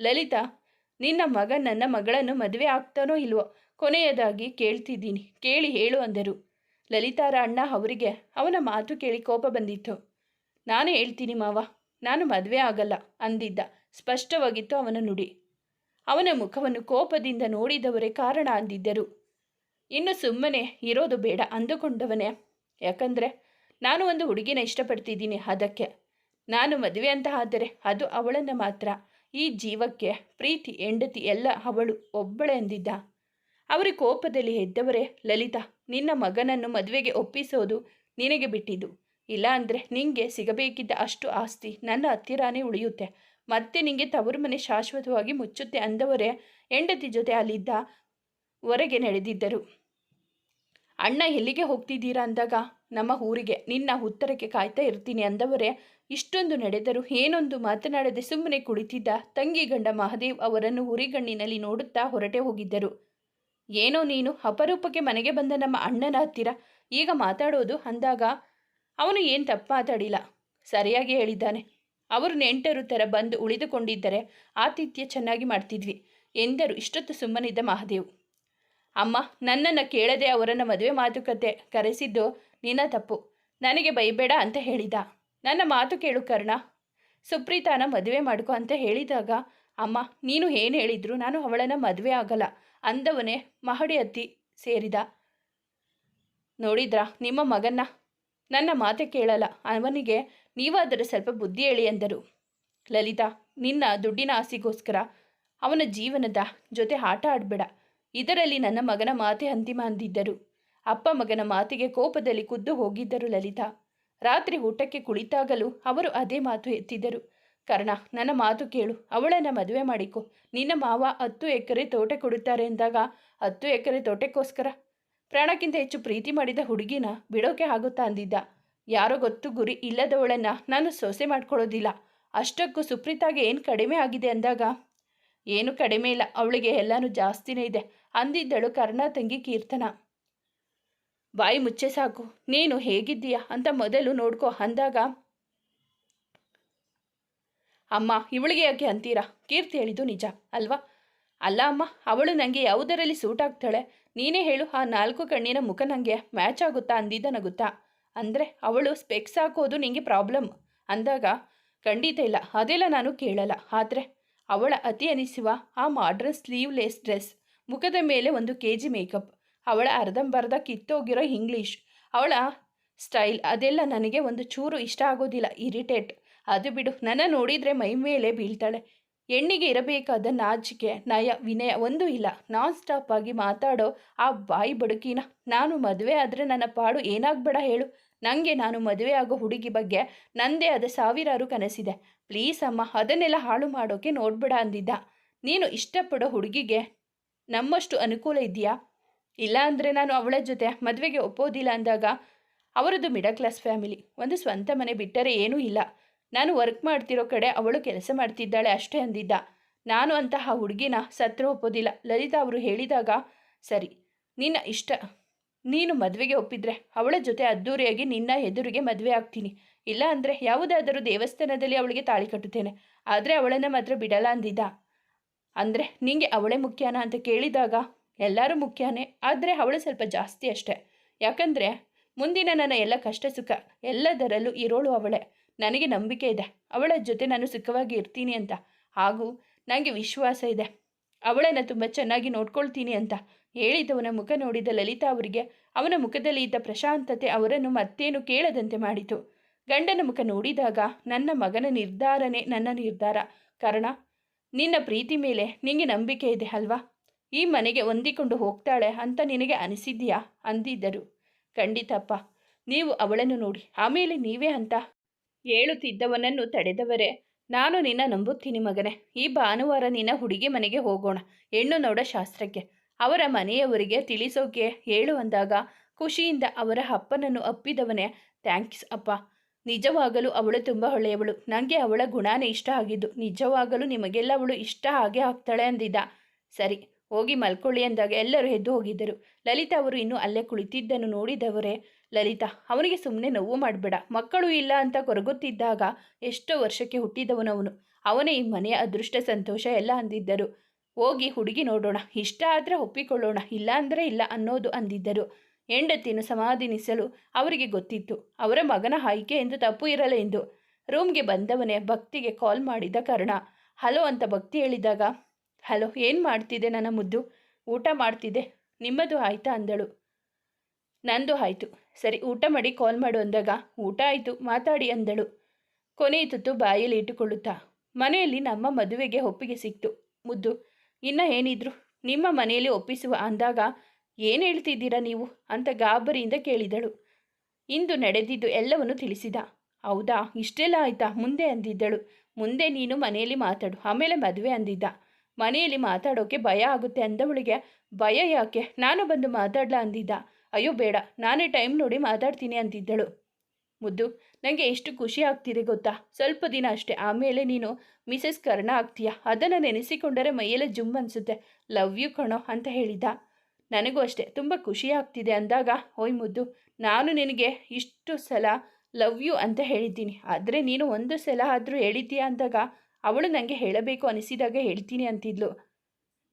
Speaker 1: ಲಲಿತಾ, ನಿನ್ನ ಮಗ ನನ್ನ ಮಗಳನ್ನು ಮದುವೆ ಆಗ್ತಾನೋ ಇಲ್ವೋ? ಕೊನೆಯದಾಗಿ ಕೇಳ್ತಿದ್ದೀನಿ. ಕೇಳಿ ಹೇಳು ಅಂದರು. ಲಲಿತಾರ ಅಣ್ಣ ಅವರಿಗೆ, ಅವನ ಮಾತು ಕೇಳಿ ಕೋಪ ಬಂದಿತ್ತು. ನಾನು ಹೇಳ್ತೀನಿ ಮಾವ, ನಾನು ಮದುವೆ ಆಗಲ್ಲ ಅಂದಿದ್ದ. ಸ್ಪಷ್ಟವಾಗಿತ್ತು ಅವನ ನುಡಿ. ಅವನ ಮುಖವನ್ನು ಕೋಪದಿಂದ ನೋಡಿದವರೇ ಕಾರಣ ಅಂದಿದ್ದರು. ಇನ್ನು ಸುಮ್ಮನೆ ಇರೋದು ಬೇಡ ಅಂದುಕೊಂಡವನೇ. ಯಾಕಂದರೆ ನಾನು ಒಂದು ಹುಡುಗಿನ ಇಷ್ಟಪಡ್ತಿದ್ದೀನಿ ಅದಕ್ಕೆ. ನಾನು ಮದುವೆ ಅಂತ ಆದರೆ ಅದು ಅವಳನ್ನು ಮಾತ್ರ. ಈ ಜೀವಕ್ಕೆ ಪ್ರೀತಿ, ಹೆಂಡತಿ ಎಲ್ಲ ಅವಳು ಒಬ್ಬಳೆ ಅಂದಿದ್ದ. ಅವರ ಕೋಪದಲ್ಲಿ ಎದ್ದವರೇ ಲಲಿತಾ, ನಿನ್ನ ಮಗನನ್ನು ಮದುವೆಗೆ ಒಪ್ಪಿಸೋದು ನಿನಗೆ ಬಿಟ್ಟಿದ್ದು. ಇಲ್ಲ ಅಂದರೆ ನಿಂಗೆ ಸಿಗಬೇಕಿದ್ದ ಅಷ್ಟು ಆಸ್ತಿ ನನ್ನ ಹತ್ತಿರಾನೇ ಉಳಿಯುತ್ತೆ. ಮತ್ತೆ ನಿಂಗೆ ತವರು ಮನೆ ಶಾಶ್ವತವಾಗಿ ಮುಚ್ಚುತ್ತೆ ಅಂದವರೇ ಹೆಂಡತಿ ಜೊತೆ ಅಲ್ಲಿದ್ದ ಹೊರಗೆ ನಡೆದಿದ್ದರು. ಅಣ್ಣ ಎಲ್ಲಿಗೆ ಹೋಗ್ತಿದ್ದೀರಾ ಅಂದಾಗ, ನಮ್ಮ ಊರಿಗೆ, ನಿನ್ನ ಉತ್ತರಕ್ಕೆ ಕಾಯ್ತಾ ಇರ್ತೀನಿ ಅಂದವರೇ, ಇಷ್ಟೊಂದು ನಡೆದರೂ ಏನೊಂದು ಮಾತನಾಡದೆ ಸುಮ್ಮನೆ ಕುಳಿತಿದ್ದ ತಂಗಿ ಗಂಡ ಮಹದೇವ್ ಅವರನ್ನು ಹುರಿಗಣ್ಣಿನಲ್ಲಿ ನೋಡುತ್ತಾ ಹೊರಟೆ ಹೋಗಿದ್ದರು. ಏನೋ ನೀನು ಅಪರೂಪಕ್ಕೆ ಮನೆಗೆ ಬಂದ ನಮ್ಮ ಅಣ್ಣನ ಹತ್ತಿರ. ಈಗ ಮಾತಾಡೋದು ಅಂದಾಗ ಅವನು ಏನು ತಪ್ಪು ಮಾತಾಡಿಲ್ಲ. ಸರಿಯಾಗಿ ಹೇಳಿದ್ದಾನೆ. ಅವರು ನೆಂಟರು ಥರ ಬಂದು ಉಳಿದುಕೊಂಡಿದ್ದರೆ ಆತಿಥ್ಯ ಚೆನ್ನಾಗಿ ಮಾಡ್ತಿದ್ವಿ ಎಂದರು ಇಷ್ಟೊತ್ತು ಸುಮ್ಮನಿದ್ದ ಮಹಾದೇವ್. ಅಮ್ಮ, ನನ್ನನ್ನು ಕೇಳದೆ ಅವರನ್ನು ಮದುವೆ ಮಾತುಕತೆ ಕರೆಸಿದ್ದು ನಿನ್ನ ತಪ್ಪು. ನನಗೆ ಬೈಬೇಡ ಅಂತ ಹೇಳಿದ. ನನ್ನ ಮಾತು ಕೇಳು ಕರ್ಣ. ಸುಪ್ರೀತಾನ ಮದುವೆ ಮಾಡ್ಕೊ ಅಂತ ಹೇಳಿದಾಗ, ಅಮ್ಮ, ನೀನು ಏನು ಹೇಳಿದ್ರು ನಾನು ಅವಳನ್ನು ಮದುವೆ ಆಗಲ್ಲ. ಅಂದವನೇ ಮಹಡಿ ಹತ್ತಿ ಸೇರಿದ. ನೋಡಿದ್ರಾ, ನಿಮ್ಮ ಮಗನ್ನ? ನನ್ನ ಮಾತೆ ಕೇಳಲ್ಲ, ಅವನಿಗೆ ನೀವಾದರೆ ಸ್ವಲ್ಪ ಬುದ್ಧಿ ಹೇಳಿ ಎಂದರು ಲಲಿತಾ, ನಿನ್ನ ದುಡ್ಡಿನ ಆಸೆಗೋಸ್ಕರ ಅವನ ಜೀವನದ ಜೊತೆ ಆಟ ಆಡಬೇಡ. ಇದರಲ್ಲಿ ನನ್ನ ಮಗನ ಮಾತೆ ಅಂತಿಮ ಅಂದಿದ್ದರು. ಅಪ್ಪ ಮಗನ ಮಾತಿಗೆ ಕೋಪದಲ್ಲಿ ಕುದ್ದು ಹೋಗಿದ್ದರು ಲಲಿತಾ. ರಾತ್ರಿ ಊಟಕ್ಕೆ ಕುಳಿತಾಗಲೂ ಅವರು ಅದೇ ಮಾತು ಎತ್ತಿದ್ದರು ಕರ್ಣ, ನನ್ನ ಮಾತು ಕೇಳು. ಅವಳನ್ನು ಮದುವೆ ಮಾಡಿಕೊ. ನಿನ್ನ ಮಾವ ಹತ್ತು ಎಕರೆ ತೋಟ ಕೊಡುತ್ತಾರೆ ಎಂದಾಗ ಹತ್ತು ಎಕರೆ ತೋಟಕ್ಕೋಸ್ಕರ. ಪ್ರಾಣಕ್ಕಿಂತ ಹೆಚ್ಚು ಪ್ರೀತಿ ಮಾಡಿದ ಹುಡುಗಿನ ಬಿಡೋಕೆ ಆಗುತ್ತಾ ಅಂದಿದ್ದ. ಯಾರೋ ಗೊತ್ತು ಗುರಿ ಇಲ್ಲದವಳನ್ನು ನಾನು ಸೊಸೆ ಮಾಡ್ಕೊಳ್ಳೋದಿಲ್ಲ. ಅಷ್ಟಕ್ಕೂ ಸುಪ್ರೀತಾಗೆ ಏನು ಕಡಿಮೆ ಆಗಿದೆ ಅಂದಾಗ, ಏನು ಕಡಿಮೆ ಇಲ್ಲ. ಅವಳಿಗೆ ಎಲ್ಲನೂ ಜಾಸ್ತಿನೇ ಇದೆ ಅಂದಿದ್ದಳು ಕರ್ಣ ತಂಗಿ ಕೀರ್ತನ. ಬಾಯಿ ಮುಚ್ಚೆ ಸಾಕು. ನೀನು ಹೇಗಿದ್ದೀಯಾ? ಅಂತ ಮೊದಲು ನೋಡ್ಕೋ ಅಂದಾಗ ಅಮ್ಮ, ಇವಳಿಗೆ ಯಾಕೆ ಅಂತೀರಾ? ಕೀರ್ತಿ ಹೇಳಿದ್ದು ನಿಜ, ಅಲ್ವಾ? ಅಲ್ಲ ಅಮ್ಮ, ಅವಳು ನನಗೆ ಯಾವುದರಲ್ಲಿ ಸೂಟ್ ಆಗ್ತಾಳೆ? ನೀನೇ ಹೇಳು, ಆ ನಾಲ್ಕು ಕಣ್ಣಿನ ಮುಖ ನನಗೆ ಮ್ಯಾಚ್ ಆಗುತ್ತಾ ಅಂದಿದ್ದ ನಗುತ್ತಾ? ಅಂದರೆ ಅವಳು ಸ್ಪೆಕ್ಸ್ ಹಾಕೋದು ನಿಂಗೆ ಪ್ರಾಬ್ಲಮ್ ಅಂದಾಗ, ಖಂಡಿತ ಇಲ್ಲ, ಅದೆಲ್ಲ ನಾನು ಕೇಳಲ್ಲ. ಆದರೆ ಅವಳ ಅತಿ ಅನಿಸುವ ಆ ಮಾಡ್ರನ್ ಸ್ಲೀವ್ಲೆಸ್ ಡ್ರೆಸ್ ಮುಖದ ಮೇಲೆ ಒಂದು ಕೆ ಜಿ ಮೇಕಪ್ ಅವಳ ಅರ್ಧಂಬರ್ಧ ಕಿತ್ತೋಗಿರೋ ಇಂಗ್ಲೀಷ್ ಅವಳ ಸ್ಟೈಲ್ ಅದೆಲ್ಲ ನನಗೆ ಒಂದು ಚೂರು ಇಷ್ಟ ಆಗೋದಿಲ್ಲ ಇರಿಟೇಟ್ ಅದು ಬಿಡು. ನನ್ನ ನೋಡಿದರೆ ಮೈ ಮೇಲೆ ಬೀಳ್ತಾಳೆ. ಹೆಣ್ಣಿಗೆ ಇರಬೇಕಾದ ನಾಚಿಕೆ, ನಯ, ವಿನಯ ಒಂದೂ ಇಲ್ಲ. ನಾನ್ ಸ್ಟಾಪ್ ಆಗಿ ಮಾತಾಡೋ ಆ ಬಾಯಿ ಬಡುಕಿನ. ನಾನು ಮದುವೆ ಆದರೆ ನನ್ನ ಪಾಡು ಏನಾಗಬೇಡ ಹೇಳು. ನನಗೆ ನಾನು ಮದುವೆ ಆಗೋ ಹುಡುಗಿ ಬಗ್ಗೆ ನಂದೇ ಆದ ಸಾವಿರಾರು ಕನಸಿದೆ. ಪ್ಲೀಸ್ ಅಮ್ಮ, ಅದನ್ನೆಲ್ಲ ಹಾಳು ಮಾಡೋಕೆ ನೋಡ್ಬೇಡ ಅಂದಿದ್ದ. ನೀನು ಇಷ್ಟಪಡೋ ಹುಡುಗಿಗೆ ನಮ್ಮಷ್ಟು ಅನುಕೂಲ ಇದೆಯಾ? ಇಲ್ಲ ಅಂದರೆ ನಾನು ಅವಳ ಜೊತೆ ಮದುವೆಗೆ ಒಪ್ಪೋದಿಲ್ಲ ಅಂದಾಗ ಅವರದ್ದು ಮಿಡಲ್ ಕ್ಲಾಸ್ ಫ್ಯಾಮಿಲಿ. ಒಂದು ಸ್ವಂತ ಮನೆ ಬಿಟ್ಟರೆ ಏನೂ ಇಲ್ಲ. ನಾನು ವರ್ಕ್ ಮಾಡ್ತಿರೋ ಕಡೆ ಅವಳು ಕೆಲಸ ಮಾಡ್ತಿದ್ದಾಳೆ ಅಷ್ಟೇ ಅಂದಿದ್ದ. ನಾನು ಅಂತಹ ಹುಡುಗಿನ ಸತ್ರ ಒಪ್ಪೋದಿಲ್ಲ. ಲಲಿತಾ ಅವರು ಹೇಳಿದಾಗ, ಸರಿ, ನಿನ್ನ ಇಷ್ಟ, ನೀನು ಮದುವೆಗೆ ಒಪ್ಪಿದ್ರೆ ಅವಳ ಜೊತೆ ಅದ್ದೂರಿಯಾಗಿ ನಿನ್ನ ಎದುರಿಗೆ ಮದುವೆ ಆಗ್ತೀನಿ. ಇಲ್ಲ ಅಂದರೆ ಯಾವುದಾದರೂ ದೇವಸ್ಥಾನದಲ್ಲಿ ಅವಳಿಗೆ ತಾಳಿ ಕಟ್ಟುತ್ತೇನೆ. ಆದರೆ ಅವಳನ್ನು ಮಾತ್ರ ಬಿಡಲ್ಲ ಅಂದಿದ್ದ. ಅಂದರೆ ನಿಂಗೆ ಅವಳೇ ಮುಖ್ಯನಾ ಅಂತ ಕೇಳಿದಾಗ, ಎಲ್ಲರೂ ಮುಖ್ಯನೇ, ಆದರೆ ಅವಳು ಸ್ವಲ್ಪ ಜಾಸ್ತಿ ಅಷ್ಟೆ. ಯಾಕಂದರೆ ಮುಂದಿನ ನನ್ನ ಎಲ್ಲ ಕಷ್ಟ ಸುಖ ಎಲ್ಲದರಲ್ಲೂ ಇರೋಳು ಅವಳೇ. ನನಗೆ ನಂಬಿಕೆ ಇದೆ. ಅವಳ ಜೊತೆ ನಾನು ಸುಖವಾಗಿ ಇರ್ತೀನಿ ಅಂತ. ಹಾಗೂ ನನಗೆ ವಿಶ್ವಾಸ ಇದೆ. ಅವಳನ್ನು ತುಂಬ ಚೆನ್ನಾಗಿ ನೋಡ್ಕೊಳ್ತೀನಿ ಅಂತ ಹೇಳಿದವನ ಮುಖ ನೋಡಿದ ಲಲಿತಾ ಅವರಿಗೆ ಅವನ ಮುಖದಲ್ಲಿ ಇದ್ದ ಪ್ರಶಾಂತತೆ ಅವರನ್ನು ಮತ್ತೇನು ಕೇಳದಂತೆ ಮಾಡಿತು. ಗಂಡನ ಮುಖ ನೋಡಿದಾಗ ನನ್ನ ಮಗನ ನಿರ್ಧಾರನೇ ನನ್ನ ನಿರ್ಧಾರ. ಕಾರಣ, ನಿನ್ನ ಪ್ರೀತಿ ಮೇಲೆ ನಿನಗೆ ನಂಬಿಕೆ ಇದೆ ಅಲ್ವಾ? ಈ ಮನೆಗೆ ಹೊಂದಿಕೊಂಡು ಹೋಗ್ತಾಳೆ ಅಂತ ನಿನಗೆ ಅನಿಸಿದ್ಯಾ? ಅಂದಿದ್ದರು. ಖಂಡಿತಪ್ಪ. ನೀವು ಅವಳನ್ನು ನೋಡಿ, ಆಮೇಲೆ ನೀವೇ ಅಂತ. ಹೇಳುತ್ತಿದ್ದವನನ್ನು ತಡೆದವರೇ, ನಾನು ನಿನ್ನ ನಂಬುತ್ತೀನಿ ಮಗನೇ. ಈ ಭಾನುವಾರ ನಿನ್ನ ಹುಡುಗಿ ಮನೆಗೆ ಹೋಗೋಣ. ಹೆಣ್ಣು ನೋಡ ಶಾಸ್ತ್ರಕ್ಕೆ. ಅವರ ಮನೆಯವರಿಗೆ ತಿಳಿಸೋಕೆ ಹೇಳು ಅಂದಾಗ, ಖುಷಿಯಿಂದ ಅವರ ಅಪ್ಪನನ್ನು ಅಪ್ಪಿದವನೇ, ಥ್ಯಾಂಕ್ಸ್ ಅಪ್ಪ. ನಿಜವಾಗಲೂ ಅವಳು ತುಂಬ ಒಳ್ಳೆಯವಳು. ನನಗೆ ಅವಳ ಗುಣಾನೇ ಇಷ್ಟ ಆಗಿದ್ದು, ನಿಜವಾಗಲೂ ನಿಮಗೆಲ್ಲ ಅವಳು ಇಷ್ಟ ಹಾಗೆ ಆಗ್ತಾಳೆ ಅಂದಿದ್ದ. ಸರಿ. ಹೋಗಿ ಮಲ್ಕೊಳ್ಳಿ ಅಂದಾಗ ಎಲ್ಲರೂ ಎದ್ದು ಹೋಗಿದ್ದರು. ಲಲಿತಾ ಅವರು ಇನ್ನೂ ಅಲ್ಲೇ ಕುಳಿತಿದ್ದನ್ನು ನೋಡಿದವರೇ, ಲಲಿತಾ, ಅವನಿಗೆ ಸುಮ್ಮನೆ ನೋವು ಮಾಡಬೇಡ, ಮಕ್ಕಳು ಇಲ್ಲ ಅಂತ ಕೊರಗುತ್ತಿದ್ದಾಗ ಎಷ್ಟೋ ವರ್ಷಕ್ಕೆ ಹುಟ್ಟಿದವನವನು. ಅವನೇ ಈ ಮನೆಯ ಅದೃಷ್ಟ ಸಂತೋಷ ಎಲ್ಲ ಅಂದಿದ್ದರು. ಹೋಗಿ ಹುಡುಗಿ ನೋಡೋಣ, ಇಷ್ಟ ಆದರೆ ಒಪ್ಪಿಕೊಳ್ಳೋಣ, ಇಲ್ಲ ಅಂದರೆ ಇಲ್ಲ ಅನ್ನೋದು ಅಂದಿದ್ದರು. ಹೆಂಡತಿಯನ್ನು ಸಮಾಧಾನಿಸಲು ಅವರಿಗೆ ಗೊತ್ತಿತ್ತು. ಅವರ ಮಗನ ಆಯ್ಕೆ ಎಂದು ತಪ್ಪು ಇರಲ್ಲ ಎಂದು. ರೂಮ್ಗೆ ಬಂದವನೇ ಭಕ್ತಿಗೆ ಕಾಲ್ ಮಾಡಿದ ಕಾರಣ. ಹಲೋ ಅಂತ ಭಕ್ತಿ ಹೇಳಿದಾಗ ಹಲೋ, ಏನು ಮಾಡ್ತಿದೆ ನನ್ನ ಮುದ್ದು? ಊಟ ಮಾಡ್ತಿದ್ದೆ. ನಿಮ್ಮದು ಆಯ್ತಾ? ಅಂದಳು. ನಂದು ಆಯಿತು. ಸರಿ, ಊಟ ಮಾಡಿ ಕಾಲ್ ಮಾಡು ಅಂದಾಗ, ಊಟ ಆಯಿತು, ಮಾತಾಡಿ ಅಂದಳು. ಕೊನೆಯ ತುತ್ತು ಬಾಯಲ್ಲಿ ಇಟ್ಟುಕೊಳ್ಳುತ್ತಾ, ಮನೆಯಲ್ಲಿ ನಮ್ಮ ಮದುವೆಗೆ ಒಪ್ಪಿಗೆ ಸಿಕ್ತು. ಮುದ್ದು, ಇನ್ನ ಏನಿದ್ರು? ನಿಮ್ಮ ಮನೆಯಲ್ಲಿ ಒಪ್ಪಿಸುವ ಅಂದಾಗ ಏನು ಹೇಳ್ತಿದ್ದೀರಾ ನೀವು? ಅಂತ ಗಾಬರಿಯಿಂದ ಕೇಳಿದಳು. ಇಂದು ನಡೆದಿದ್ದು ಎಲ್ಲವನ್ನು ತಿಳಿಸಿದ. ಹೌದಾ? ಇಷ್ಟೆಲ್ಲ ಆಯ್ತಾ? ಮುಂದೆ ಅಂದಿದ್ದಳು. ಮುಂದೆ ನೀನು ಮನೆಯಲ್ಲಿ ಮಾತಾಡು. ಆಮೇಲೆ ಮದುವೆ ಅಂದಿದ್ದ. ಮನೆಯಲ್ಲಿ ಮಾತಾಡೋಕೆ ಭಯ ಆಗುತ್ತೆ ಅಂದವಳಿಗೆ, ಭಯ ಯಾಕೆ? ನಾನು ಬಂದು ಮಾತಾಡ್ಲಾ? ಅಂದಿದ್ದ. ಅಯ್ಯೋ ಬೇಡ, ನಾನೇ ಟೈಮ್ ನೋಡಿ ಮಾತಾಡ್ತೀನಿ ಅಂತಿದ್ದಳು. ಮುದ್ದು ನನಗೆ ಎಷ್ಟು ಖುಷಿ ಆಗ್ತಿದೆ ಗೊತ್ತಾ? ಸ್ವಲ್ಪ ದಿನ ಅಷ್ಟೇ, ಆಮೇಲೆ ನೀನು ಮಿಸಸ್ ಕರ್ಣ ಆಗ್ತೀಯ? ಅದನ್ನು ನೆನೆಸಿಕೊಂಡರೆ ಮೈಯೆಲ್ಲ ಜುಮ್ ಅನಿಸುತ್ತೆ. ಲವ್ ಯು ಕಣೋ ಅಂತ ಹೇಳಿದ್ದ. ನನಗೂ ಅಷ್ಟೇ, ತುಂಬ ಖುಷಿ ಆಗ್ತಿದೆ ಅಂದಾಗ, ಓಯ್ ಮುದ್ದು, ನಾನು ನಿನಗೆ ಇಷ್ಟು ಸಲ ಲವ್ ಯು ಅಂತ ಹೇಳಿದ್ದೀನಿ. ಆದರೆ ನೀನು ಒಂದು ಸಲ ಆದರೂ ಹೇಳಿದ್ದೀಯಾ? ಅಂದಾಗ ಅವಳು ನನಗೆ ಹೇಳಬೇಕು ಅನಿಸಿದಾಗ ಹೇಳ್ತೀನಿ ಅಂತಿದ್ಲು.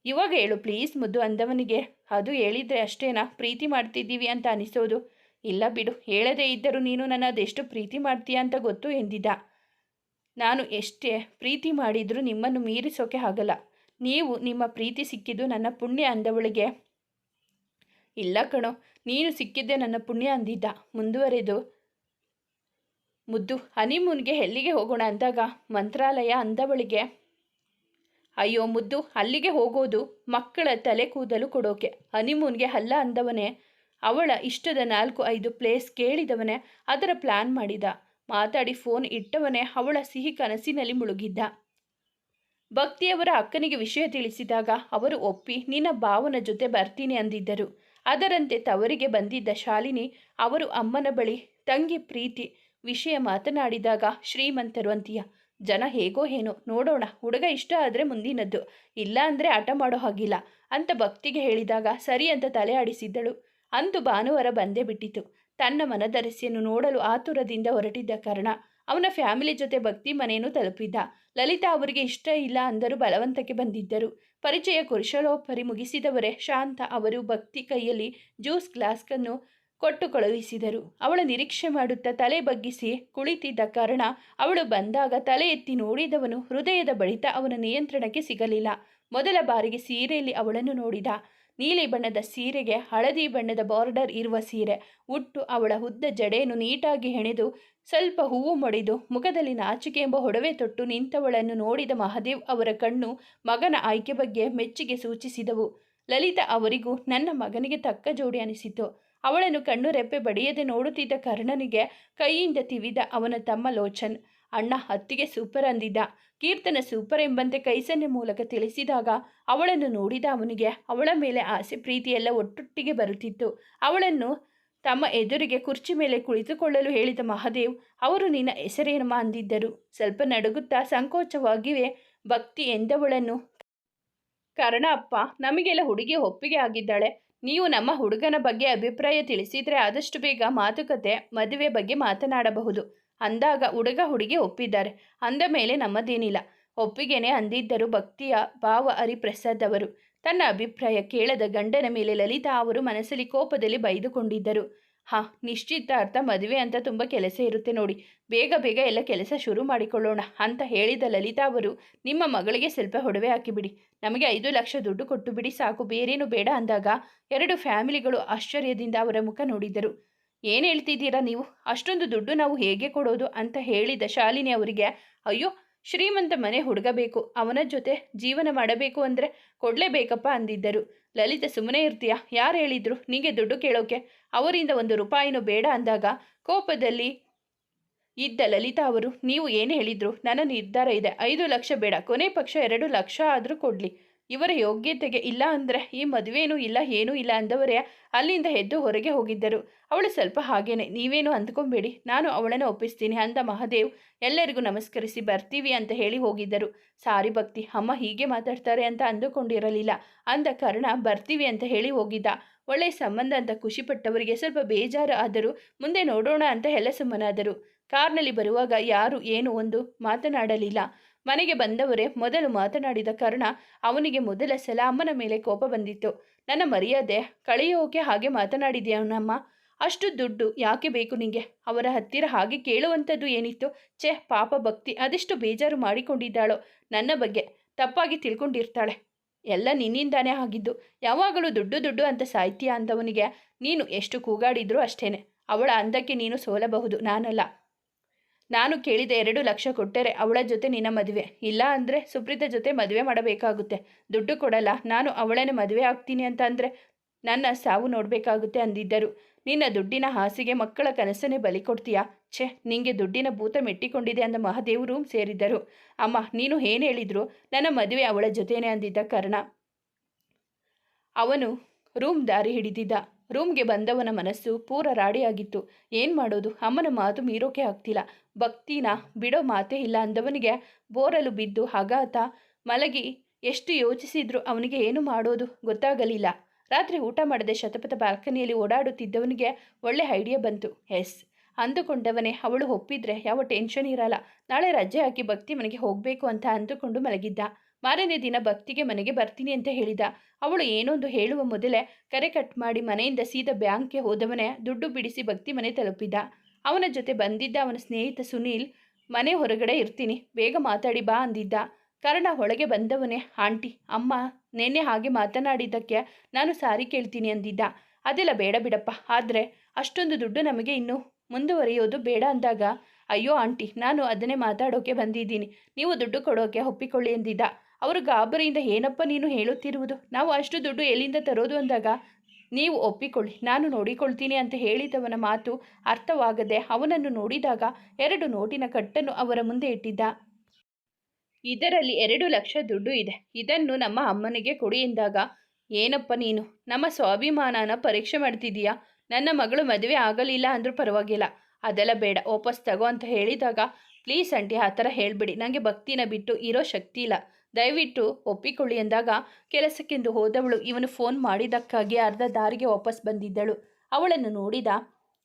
Speaker 1: ಇವಾಗ ಹೇಳು ಪ್ಲೀಸ್ ಮುದ್ದು ಅಂದವನಿಗೆ. ಅದು ಹೇಳಿದರೆ ಅಷ್ಟೇನಾ? ಪ್ರೀತಿ ಮಾಡ್ತಿದ್ದೀವಿ ಅಂತ ಅನಿಸೋದು. ಇಲ್ಲ ಬಿಡು, ಹೇಳದೇ ಇದ್ದರೂ ನೀನು ನನ್ನ ಅದೆಷ್ಟು ಪ್ರೀತಿ ಮಾಡ್ತೀಯ ಅಂತ ಗೊತ್ತು ಎಂದಿದ್ದ. ನಾನು ಎಷ್ಟೇ ಪ್ರೀತಿ ಮಾಡಿದರೂ ನಿಮ್ಮನ್ನು ಮೀರಿಸೋಕೆ ಆಗಲ್ಲ. ನೀವು ನಿಮ್ಮ ಪ್ರೀತಿ ಸಿಕ್ಕಿದ್ದು ನನ್ನ ಪುಣ್ಯ ಅಂದವಳಿಗೆ. ಇಲ್ಲ ಕಣೋ, ನೀನು ಸಿಕ್ಕಿದ್ದೆ ನನ್ನ ಪುಣ್ಯ ಅಂದಿದ್ದ. ಮುಂದುವರೆದು ಮುದ್ದು, ಹನಿಮೂನ್ಗೆ ಎಲ್ಲಿಗೆ ಹೋಗೋಣ? ಅಂದಾಗ, ಮಂತ್ರಾಲಯ ಅಂದವಳಿಗೆ ಅಯ್ಯೋ ಮುದ್ದು, ಅಲ್ಲಿಗೆ ಹೋಗೋದು ಮಕ್ಕಳ ತಲೆ ಕೂದಲು ಕೊಡೋಕೆ. ಹನಿಮೂನ್ಗೆ ಅಲ್ಲ ಅಂದವನೇ, ಅವಳ ಇಷ್ಟದ ನಾಲ್ಕು, ಐದು ಪ್ಲೇಸ್ ಕೇಳಿದವನೇ, ಅದರ ಪ್ಲ್ಯಾನ್ ಮಾಡಿದ. ಮಾತಾಡಿ ಫೋನ್ ಇಟ್ಟವನೇ, ಅವಳ ಸಿಹಿ ಕನಸಿನಲ್ಲಿ ಮುಳುಗಿದ್ದ. ಭಕ್ತಿಯವರ ಅಕ್ಕನಿಗೆ ವಿಷಯ ತಿಳಿಸಿದಾಗ, ಅವರು ಒಪ್ಪಿ, ನಿನ್ನ ಭಾವನ ಜೊತೆ ಬರ್ತೀನಿ ಅಂದಿದ್ದರು. ಅದರಂತೆ ತವರಿಗೆ ಬಂದಿದ್ದ ಶಾಲಿನಿ, ಅವರು ಅಮ್ಮನ ಬಳಿ, ತಂಗಿ ಪ್ರೀತಿ ವಿಷಯ ಮಾತನಾಡಿದಾಗ, ಶ್ರೀಮಂತರು ಅಂತೀಯ, ಜನ ಹೇಗೋ ಏನೋ, ನೋಡೋಣ, ಹುಡುಗ ಇಷ್ಟ ಆದರೆ ಮುಂದಿನದ್ದು, ಇಲ್ಲ ಅಂದರೆ ಆಟ ಮಾಡೋ ಹಾಗಿಲ್ಲ ಅಂತ ಭಕ್ತಿಗೆ ಹೇಳಿದಾಗ, ಸರಿ ಅಂತ ತಲೆ ಆಡಿಸಿದ್ದಳು. ಅಂದು ಭಾನುವಾರ ಬಂದೇ ಬಿಟ್ಟಿತು. ತನ್ನ ಮನದರಸಿಯನ್ನು ನೋಡಲು ಆತುರದಿಂದ ಹೊರಟಿದ್ದ ಕಾರಣ, ಅವನ ಫ್ಯಾಮಿಲಿ ಜೊತೆ ಭಕ್ತಿ ಮನೆಯನ್ನು ತಲುಪಿದ್ದ. ಲಲಿತಾ ಅವರಿಗೆ ಇಷ್ಟ ಇಲ್ಲ ಅಂದರೂ ಬಲವಂತಕ್ಕೆ ಬಂದಿದ್ದರು. ಪರಿಚಯ ಕುರುಷಲೋಪರಿ ಮುಗಿಸಿದವರೇ, ಶಾಂತ ಅವರು ಭಕ್ತಿ ಕೈಯಲ್ಲಿ ಜ್ಯೂಸ್ ಗ್ಲಾಸ್ಕನ್ನು ಕೊಟ್ಟು ಕಳುಹಿಸಿದರು ಅವಳ ನಿರೀಕ್ಷೆ ಮಾಡುತ್ತಾ ತಲೆ ಬಗ್ಗಿಸಿ ಕುಳಿತಿದ್ದ ಕಾರಣ ಅವಳು ಬಂದಾಗ ತಲೆ ಎತ್ತಿ ನೋಡಿದವನು ಹೃದಯದ ಬಳಿತ ಅವನ ನಿಯಂತ್ರಣಕ್ಕೆ ಸಿಗಲಿಲ್ಲ. ಮೊದಲ ಬಾರಿಗೆ ಸೀರೆಯಲ್ಲಿ ಅವಳನ್ನು ನೋಡಿದ. ನೀಲಿ ಬಣ್ಣದ ಸೀರೆಗೆ ಹಳದಿ ಬಣ್ಣದ ಬಾರ್ಡರ್ ಇರುವ ಸೀರೆ. ಉಟ್ಟು ಅವಳ ಉದ್ದ ಜಡೆಯನ್ನು ನೀಟಾಗಿ ಹೆಣೆದು ಸ್ವಲ್ಪ ಹೂವು ಮಡಿದು ಮುಖದಲ್ಲಿ ನಾಚಿಕೆ ಎಂಬ ಒಡವೆ ತೊಟ್ಟು ನಿಂತವಳನ್ನು ನೋಡಿದ ಮಹಾದೇವ್ ಅವರ ಕಣ್ಣು ಮಗನ ಆಯ್ಕೆ ಬಗ್ಗೆ ಮೆಚ್ಚುಗೆ ಸೂಚಿಸಿದವು. ಲಲಿತಾ ಅವರಿಗೂ ನನ್ನ ಮಗನಿಗೆ ತಕ್ಕ ಜೋಡಿ ಅನಿಸಿತು. ಅವಳನ್ನು ಕಣ್ಣು ರೆಪ್ಪೆ ಬಡಿಯದೆ ನೋಡುತ್ತಿದ್ದ ಕರ್ಣನಿಗೆ ಕೈಯಿಂದ ತಿವಿದ ಅವನ ತಮ್ಮ ಲೋಚನ್. ಅಣ್ಣ ಹತ್ತಿಗೆ ಸೂಪರ್ ಅಂದಿದ್ದ. ಕೀರ್ತನ ಸೂಪರ್ ಎಂಬಂತೆ ಕೈಸನ್ನೆ ಮೂಲಕ ತಿಳಿಸಿದಾಗ ಅವಳನ್ನು ನೋಡಿದ ಅವನಿಗೆ ಅವಳ ಮೇಲೆ ಆಸೆ ಪ್ರೀತಿಯೆಲ್ಲ ಒಟ್ಟೊಟ್ಟಿಗೆ ಬರುತ್ತಿತ್ತು. ಅವಳನ್ನು ತಮ್ಮ ಎದುರಿಗೆ ಕುರ್ಚಿ ಮೇಲೆ ಕುಳಿತುಕೊಳ್ಳಲು ಹೇಳಿದ ಮಹಾದೇವ್, ಅವರು ನಿನ್ನ ಹೆಸರೇನಮ್ಮ ಅಂದಿದ್ದರು? ಸ್ವಲ್ಪ ನಡುಗುತ್ತಾ ಸಂಕೋಚವಾಗಿವೆ. ಭಕ್ತಿ ಎಂದವಳನ್ನು. ಕರ್ಣ ಅಪ್ಪ ನಮಗೆಲ್ಲ ಹುಡುಗಿ ಒಪ್ಪಿಗೆ ಆಗಿದ್ದಾಳೆ. ನೀವು ನಮ್ಮ ಹುಡುಗನ ಬಗ್ಗೆ ಅಭಿಪ್ರಾಯ ತಿಳಿಸಿದರೆ ಆದಷ್ಟು ಬೇಗ ಮಾತುಕತೆ, ಮದುವೆ ಬಗ್ಗೆ ಮಾತನಾಡಬಹುದು. ಅಂದಾಗ ಹುಡುಗ ಹುಡುಗಿ ಒಪ್ಪಿದ್ದಾರೆ. ಅಂದ ಮೇಲೆ ನಮ್ಮದೇನಿಲ್ಲ. ಒಪ್ಪಿಗೆನೆ ಅಂದಿದ್ದರು ಭಕ್ತಿಯ ಭಾವ ಹರಿಪ್ರಸಾದ್ ಅವರು ತನ್ನ ಅಭಿಪ್ರಾಯ ಕೇಳದ ಗಂಡನ ಮೇಲೆ ಲಲಿತಾ ಅವರು ಮನಸ್ಸಲ್ಲಿ ಕೋಪದಲ್ಲಿ ಬೈದುಕೊಂಡಿದ್ದರು. ಹಾ ನಿಶ್ಚಿತಾರ್ಥ ಮದುವೆ ಅಂತ ತುಂಬ ಕೆಲಸ ಇರುತ್ತೆ ನೋಡಿ. ಬೇಗ ಬೇಗ ಎಲ್ಲ ಕೆಲಸ ಶುರು ಮಾಡಿಕೊಳ್ಳೋಣ ಅಂತ ಹೇಳಿದ ಲಲಿತಾ ಅವರು, ನಿಮ್ಮ ಮಗಳಿಗೆ ಸ್ವಲ್ಪ ಒಡವೆ ಹಾಕಿಬಿಡಿ. ನಮಗೆ ಐದು ಲಕ್ಷ ದುಡ್ಡು ಕೊಟ್ಟು ಬಿಡಿ ಸಾಕು. ಬೇರೇನು ಬೇಡ ಅಂದಾಗ ಎರಡು ಫ್ಯಾಮಿಲಿಗಳು ಆಶ್ಚರ್ಯದಿಂದ ಅವರ ಮುಖ ನೋಡಿದರು. ಏನು ಹೇಳ್ತಿದ್ದೀರಾ ನೀವು? ಅಷ್ಟೊಂದು ದುಡ್ಡು ನಾವು ಹೇಗೆ ಕೊಡೋದು ಅಂತ ಹೇಳಿದ ಶಾಲಿನಿ ಅವರಿಗೆ, ಅಯ್ಯೋ, ಶ್ರೀಮಂತ ಮನೆ ಹುಡುಗಬೇಕು. ಅವನ ಜೊತೆ ಜೀವನ ಮಾಡಬೇಕು ಅಂದರೆ ಕೊಡಲೇಬೇಕಪ್ಪ ಅಂದಿದ್ದರು. ಲಲಿತ ಸುಮ್ಮನೆ ಇರ್ತೀಯಾ? ಯಾರು ಹೇಳಿದ್ರು? ನಿಂಗೆ ದುಡ್ಡು ಕೇಳೋಕೆ. ಅವರಿಂದ ಒಂದು ರೂಪಾಯಿನೂ ಬೇಡ ಅಂದಾಗ ಕೋಪದಲ್ಲಿ ಇದ್ದ ಲಲಿತಾ ಅವರು, ನೀವು ಏನು ಹೇಳಿದ್ರು? ನನ್ನ ನಿರ್ಧಾರ ಇದೆ. ಐದು ಲಕ್ಷ ಬೇಡ. ಕೊನೆ ಪಕ್ಷ ಎರಡು ಲಕ್ಷ ಆದರೂ ಕೊಡಲಿ. ಇವರ ಯೋಗ್ಯತೆಗೆ ಇಲ್ಲ ಅಂದರೆ ಈ ಮದುವೆನೂ ಇಲ್ಲ, ಏನೂ ಇಲ್ಲ ಅಂದವರೇ ಅಲ್ಲಿಂದ ಎದ್ದು ಹೊರಗೆ ಹೋಗಿದ್ದರು. ಅವಳು ಸ್ವಲ್ಪ ಹಾಗೇನೆ. ನೀವೇನು ಅಂದ್ಕೊಂಬೇಡಿ. ನಾನು ಅವಳನ್ನು ಒಪ್ಪಿಸ್ತೀನಿ ಅಂದ ಮಹಾದೇವ್. ಎಲ್ಲರಿಗೂ ನಮಸ್ಕರಿಸಿ ಬರ್ತೀವಿ ಅಂತ ಹೇಳಿ ಹೋಗಿದ್ದರು. ಸಾರಿ ಭಕ್ತಿ. ಅಮ್ಮ ಹೀಗೆ ಮಾತಾಡ್ತಾರೆ ಅಂತ ಅಂದುಕೊಂಡಿರಲಿಲ್ಲ. ಅಂದ ಕರ್ಣ, ಬರ್ತೀವಿ ಅಂತ ಹೇಳಿ ಹೋಗಿದ್ದ. ಒಳ್ಳೆಯ ಸಂಬಂಧ ಅಂತ ಖುಷಿಪಟ್ಟವರಿಗೆ ಸ್ವಲ್ಪ ಬೇಜಾರು ಆದರೂ ಮುಂದೆ ನೋಡೋಣ ಅಂತ ಹೆಲಸಮ್ಮನಾದರು. ಸುಮ್ಮನಾದರು ಕಾರ್ನಲ್ಲಿ ಬರುವಾಗ ಯಾರು, ಏನು ಒಂದು ಮಾತನಾಡಲಿಲ್ಲ. ಮನೆಗೆ ಬಂದವರೇ ಮೊದಲು ಮಾತನಾಡಿದ ಕಾರಣ ಅವನಿಗೆ ಮೊದಲ ಸಲ ಅಮ್ಮನ ಮೇಲೆ ಕೋಪ ಬಂದಿತ್ತು. ನನ್ನ ಮರ್ಯಾದೆ, ಕಳೆಯೋಕೆ ಹಾಗೆ ಮಾತನಾಡಿದ್ಯಾನಮ್ಮ ಅಷ್ಟು ದುಡ್ಡು ಯಾಕೆ ಬೇಕು ನಿಂಗೆ? ಅವರ ಹತ್ತಿರ ಹಾಗೆ ಕೇಳುವಂಥದ್ದು ಏನಿತ್ತು? ಛೇ, ಪಾಪ ಭಕ್ತಿ, ಅದೆಷ್ಟು ಬೇಜಾರು ಮಾಡಿಕೊಂಡಿದ್ದಾಳೋ. ನನ್ನ ಬಗ್ಗೆ ತಪ್ಪಾಗಿ ತಿಳ್ಕೊಂಡಿರ್ತಾಳೆ. ಎಲ್ಲ ನಿನ್ನಿಂದಾನೇ ಆಗಿದ್ದು. ಯಾವಾಗಲೂ ದುಡ್ಡು ದುಡ್ಡು ಅಂತ ಸಾಹಿತ್ಯ ಅಂದವನಿಗೆ ನೀನು ಎಷ್ಟು ಕೂಗಾಡಿದ್ರೂ ಅಷ್ಟೇನೆ. ಅವಳ ಅಂದಕ್ಕೆ ನೀನು ಸೋಲಬಹುದು, ನಾನಲ್ಲ. ನಾನು ಕೇಳಿದ ಎರಡು ಲಕ್ಷ ಕೊಟ್ಟರೆ ಅವಳ ಜೊತೆ ನಿನ್ನ ಮದುವೆ. ಇಲ್ಲ ಅಂದರೆ ಸುಪ್ರೀತ ಜೊತೆ ಮದುವೆ ಮಾಡಬೇಕಾಗುತ್ತೆ. ದುಡ್ಡು ಕೊಡಲ್ಲ, ನಾನು ಅವಳನ್ನೇ ಮದುವೆ ಆಗ್ತೀನಿ ಅಂತ ಅಂದರೆ ನನ್ನ ಸಾವು ನೋಡಬೇಕಾಗುತ್ತೆ ಅಂದಿದ್ದರು. ನಿನ್ನ ದುಡ್ಡಿನ ಹಾಸಿಗೆ ಮಕ್ಕಳ ಕನಸನ್ನೇ ಬಲಿ ಕೊಡ್ತೀಯಾ? ಛೆ, ನಿಂಗೆ ದುಡ್ಡಿನ ಭೂತ ಮೆಟ್ಟಿಕೊಂಡಿದೆ ಅಂದ ಮಹಾದೇವರು ಸೇರಿದ್ದರು. ಅಮ್ಮ, ನೀನು ಏನು ಹೇಳಿದ್ರು? ನನ್ನ ಮದುವೆ ಅವಳ ಜೊತೆನೇ ಅಂದಿದ್ದ ಕರ್ಣ. ಅವನು ರೂಮ್ ದಾರಿ ಹಿಡಿದಿದ್ದ. ರೂಮ್ಗೆ ಬಂದವನ ಮನಸ್ಸು ಪೂರ ರಾಡಿಯಾಗಿತ್ತು. ಏನು ಮಾಡೋದು? ಅಮ್ಮನ ಮಾತು ಮೀರೋಕೆ ಆಗ್ತಿಲ್ಲ. ಭಕ್ತಿನ ಬಿಡೋ ಮಾತೇ ಇಲ್ಲ ಅಂದವನಿಗೆ ಬೋರಲು ಬಿದ್ದು ಹಗಾತ ಮಲಗಿ ಎಷ್ಟು ಯೋಚಿಸಿದ್ರು ಅವನಿಗೆ ಏನು ಮಾಡೋದು ಗೊತ್ತಾಗಲಿಲ್ಲ. ರಾತ್ರಿ ಊಟ ಮಾಡದೆ ಶತಪಥ ಬಾಲ್ಕನಿಯಲ್ಲಿ ಓಡಾಡುತ್ತಿದ್ದವನಿಗೆ ಒಳ್ಳೆ ಐಡಿಯಾ ಬಂತು. ಎಸ್. ಅಂದುಕೊಂಡವನೇ ಅವಳು ಒಪ್ಪಿದ್ರೆ ಯಾವ ಟೆನ್ಷನ್ ಇರಲ್ಲ. ನಾಳೆ ರಜೆ ಹಾಕಿ ಭಕ್ತಿ ಮನೆಗೆ ಹೋಗಬೇಕು ಅಂತ ಅಂದುಕೊಂಡು ಮಲಗಿದ್ದ. ಮಾರನೇ ದಿನ ಭಕ್ತಿಗೆ ಮನೆಗೆ ಬರ್ತೀನಿ ಅಂತ ಹೇಳಿದ. ಅವಳು ಏನೊಂದು ಹೇಳುವ ಮೊದಲೇ ಕರೆ ಕಟ್ ಮಾಡಿ ಮನೆಯಿಂದ ಸೀದಾ ಬ್ಯಾಂಕ್ಗೆ ಹೋದವನೇ ದುಡ್ಡು ಬಿಡಿಸಿ ಭಕ್ತಿ ಮನೆ ತಲುಪಿದ. ಅವನ ಜೊತೆ ಬಂದಿದ್ದ ಅವನ ಸ್ನೇಹಿತ ಸುನೀಲ್, ಮನೆ ಹೊರಗಡೆ ಇರ್ತೀನಿ. ಬೇಗ ಮಾತಾಡಿ ಬಾ ಅಂದಿದ್ದ. ಕಾರಣ ಒಳಗೆ ಬಂದವನೇ ಆಂಟಿ, ಅಮ್ಮ ನೆನ್ನೆ ಹಾಗೆ ಮಾತನಾಡಿದ್ದಕ್ಕೆ ನಾನು ಸಾರಿ ಕೇಳ್ತೀನಿ ಅಂದಿದ್ದ. ಅದೆಲ್ಲ ಬೇಡ ಬಿಡಪ್ಪ. ಆದರೆ ಅಷ್ಟೊಂದು ದುಡ್ಡು ನಮಗೆ ಇನ್ನು ಮುಂದುವರಿಯೋದು ಬೇಡ ಅಂದಾಗ, ಅಯ್ಯೋ ಆಂಟಿ, ನಾನು ಅದನ್ನೇ ಮಾತಾಡೋಕೆ ಬಂದಿದ್ದೀನಿ. ನೀವು ದುಡ್ಡು ಕೊಡೋಕೆ ಒಪ್ಪಿಕೊಳ್ಳಿ ಅಂದಿದ್ದ. ಅವರು ಗಾಬರಿಯಿಂದ ಏನಪ್ಪ ನೀನು ಹೇಳುತ್ತಿರುವುದು? ನಾವು ಅಷ್ಟು ದುಡ್ಡು ಎಲ್ಲಿಂದ ತರೋದು ಅಂದಾಗ, ನೀವು ಒಪ್ಪಿಕೊಳ್ಳಿ, ನಾನು ನೋಡಿಕೊಳ್ತೀನಿ ಅಂತ ಹೇಳಿದವನ ಮಾತು ಅರ್ಥವಾಗದೆ ಅವನನ್ನು ನೋಡಿದಾಗ ಎರಡು ನೋಟಿನ ಕಟ್ಟನ್ನು ಅವರ ಮುಂದೆ ಇಟ್ಟಿದ್ದ. ಇದರಲ್ಲಿ ಎರಡು ಲಕ್ಷ ದುಡ್ಡು ಇದೆ. ಇದನ್ನು ನಮ್ಮ ಅಮ್ಮನಿಗೆ ಕೊಡಿ ಎಂದಾಗ, ಏನಪ್ಪ ನೀನು? ನಮ್ಮ ಸ್ವಾಭಿಮಾನನ ಪರೀಕ್ಷೆ ಮಾಡ್ತಿದ್ದೀಯಾ? ನನ್ನ ಮಗಳು ಮದುವೆ ಆಗಲಿಲ್ಲ ಅಂದರೂ ಪರವಾಗಿಲ್ಲ. ಅದೆಲ್ಲ ಬೇಡ, ವಾಪಸ್ ತಗೋ ಅಂತ ಹೇಳಿದಾಗ, ಪ್ಲೀಸ್ ಅಂಟಿ ಆ ಥರ ಹೇಳಿಬಿಡಿ. ನನಗೆ ಭಕ್ತಿನ ಬಿಟ್ಟು ಇರೋ ಶಕ್ತಿ ಇಲ್ಲ. ದಯವಿಟ್ಟು ಒಪ್ಪಿಕೊಳ್ಳಿ ಎಂದಾಗ, ಕೆಲಸಕ್ಕೆಂದು ಹೋದವಳು ಇವನು ಫೋನ್ ಮಾಡಿದ್ದಕ್ಕಾಗಿ ಅರ್ಧ ದಾರಿಗೆ ವಾಪಸ್ ಬಂದಿದ್ದಳು. ಅವಳನ್ನು ನೋಡಿದ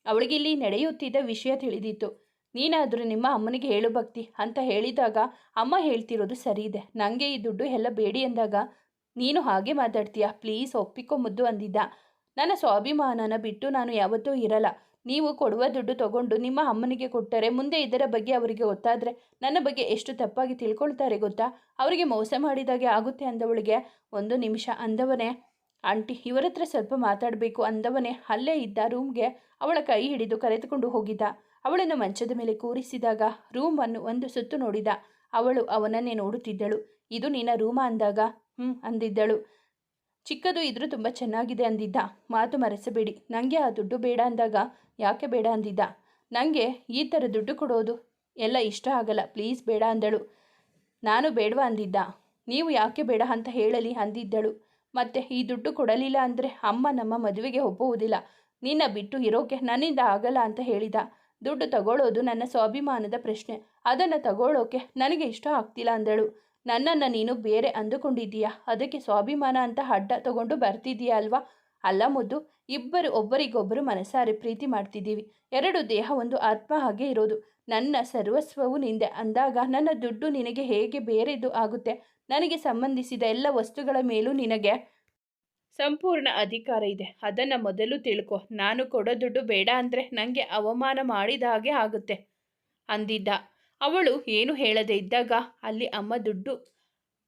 Speaker 1: ಅವಳಿಗೆ ಇಲ್ಲಿ ನಡೆಯುತ್ತಿದ್ದ ವಿಷಯ ತಿಳಿದಿತ್ತು. ನೀನಾದರೂ ನಿಮ್ಮ ಅಮ್ಮನಿಗೆ ಹೇಳು ಭಕ್ತಿ ಅಂತ ಹೇಳಿದಾಗ ಅಮ್ಮ ಹೇಳ್ತಿರೋದು ಸರಿ ಇದೆ ನನಗೆ ಈ ದುಡ್ಡು ಎಲ್ಲ ಬೇಡಿ ಅಂದಾಗ ನೀನು ಹಾಗೆ ಮಾತಾಡ್ತೀಯ? ಪ್ಲೀಸ್ ಒಪ್ಪಿಕೊ ಮುದ್ದು ಅಂದಿದ್ದ. ನನ್ನ ಸ್ವಾಭಿಮಾನನ ಬಿಟ್ಟು ನಾನು ಯಾವತ್ತೂ ಇರಲ್ಲ. ನೀವು ಕೊಡುವ ದುಡ್ಡು ತಗೊಂಡು ನಿಮ್ಮ ಅಮ್ಮನಿಗೆ ಕೊಟ್ಟರೆ ಮುಂದೆ ಇದರ ಬಗ್ಗೆ ಅವರಿಗೆ ಗೊತ್ತಾದರೆ ನನ್ನ ಬಗ್ಗೆ ಎಷ್ಟು ತಪ್ಪಾಗಿ ತಿಳ್ಕೊಳ್ತಾರೆ ಗೊತ್ತಾ? ಅವರಿಗೆ ಮೋಸ ಮಾಡಿದಾಗೆ ಆಗುತ್ತೆ ಅಂದವಳಿಗೆ ಒಂದು ನಿಮಿಷ. ಅಂದವನೇ, ಆಂಟಿ, ಇವರತ್ರ ಸ್ವಲ್ಪ ಮಾತಾಡಬೇಕು ಅಂದವನೇ ಅಲ್ಲೇ ಇದ್ದ ರೂಮ್ಗೆ ಅವಳ ಕೈ ಹಿಡಿದು ಕರೆದುಕೊಂಡು ಹೋಗಿದ್ದ. ಅವಳನ್ನು ಮಂಚದ ಮೇಲೆ ಕೂರಿಸಿದಾಗ ರೂಮನ್ನು ಒಂದು ಸುತ್ತು ನೋಡಿದ. ಅವಳು ಅವನನ್ನೇ ನೋಡುತ್ತಿದ್ದಳು. ಇದು ನಿನ್ನ ರೂಮ ಅಂದಾಗ? ಹ್ಞೂ ಅಂದಿದ್ದಳು. ಚಿಕ್ಕದು ಇದ್ರೂ ತುಂಬ ಚೆನ್ನಾಗಿದೆ ಅಂದಿದ್ದ. ಮಾತು ಮರೆಸಬೇಡಿ. ನನಗೆ ಆ ದುಡ್ಡು ಬೇಡ ಅಂದಾಗ ಯಾಕೆ ಬೇಡ ಅಂದಿದ್ದ? ನನಗೆ ಈ ಥರ ದುಡ್ಡು ಕೊಡೋದು ಎಲ್ಲ ಇಷ್ಟ ಆಗಲ್ಲ. ಪ್ಲೀಸ್ ಬೇಡ ಅಂದಳು. ನಾನು ಬೇಡವಾ ಅಂದಿದ್ದ? ನೀವು ಯಾಕೆ ಬೇಡ ಅಂತ ಹೇಳಲಿ ಅಂದಿದ್ದಳು. ಮತ್ತೆ ಈ ದುಡ್ಡು ಕೊಡಲಿಲ್ಲ ಅಂದರೆ ಅಮ್ಮ ನಮ್ಮ ಮದುವೆಗೆ ಒಪ್ಪುವುದಿಲ್ಲ. ನಿನ್ನ ಬಿಟ್ಟು ಇರೋಕೆ ನನ್ನಿಂದ ಆಗಲ್ಲ ಅಂತ ಹೇಳಿದ. ದುಡ್ಡು ತಗೊಳ್ಳೋದು ನನ್ನ ಸ್ವಾಭಿಮಾನದ ಪ್ರಶ್ನೆ. ಅದನ್ನು ತಗೊಳ್ಳೋಕೆ ನನಗೆ ಇಷ್ಟ ಆಗ್ತಿಲ್ಲ ಅಂದಳು. ನನ್ನನ್ನು ನೀನು ಬೇರೆ ಅಂದುಕೊಂಡಿದ್ದೀಯಾ? ಅದಕ್ಕೆ ಸ್ವಾಭಿಮಾನ ಅಂತ ಅಡ್ಡ ತಗೊಂಡು ಬರ್ತಿದ್ದೀಯಾ ಅಲ್ವಾ? ಅಲ್ಲ ಮುದ್ದು, ಇಬ್ಬರು ಒಬ್ಬರಿಗೊಬ್ಬರು ಮನಸಾರೆ ಪ್ರೀತಿ ಮಾಡ್ತಿದ್ದೀವಿ. ಎರಡು ದೇಹ, ಒಂದು ಆತ್ಮ ಹಾಗೆ ಇರೋದು. ನನ್ನ ಸರ್ವಸ್ವವು ನಿಂದೆ. ಅಂದಾಗ ನನ್ನ ದುಡ್ಡು ನಿನಗೆ ಹೇಗೆ ಬೇರೆದು ಆಗುತ್ತೆ? ನನಗೆ ಸಂಬಂಧಿಸಿದ ಎಲ್ಲ ವಸ್ತುಗಳ ಮೇಲೂ ನಿನಗೆ ಸಂಪೂರ್ಣ ಅಧಿಕಾರ ಇದೆ. ಅದನ್ನು ಮೊದಲು ತಿಳ್ಕೊ. ನಾನು ಕೊಡೋ ದುಡ್ಡು ಬೇಡ ಅಂದರೆ ನನಗೆ ಅವಮಾನ ಮಾಡಿದ ಹಾಗೆ ಆಗುತ್ತೆ. ಅಂದಿದ್ದ. ಅವಳು ಏನು ಹೇಳದೆ ಇದ್ದಾಗ ಅಲ್ಲಿ ಅಮ್ಮ ದುಡ್ಡು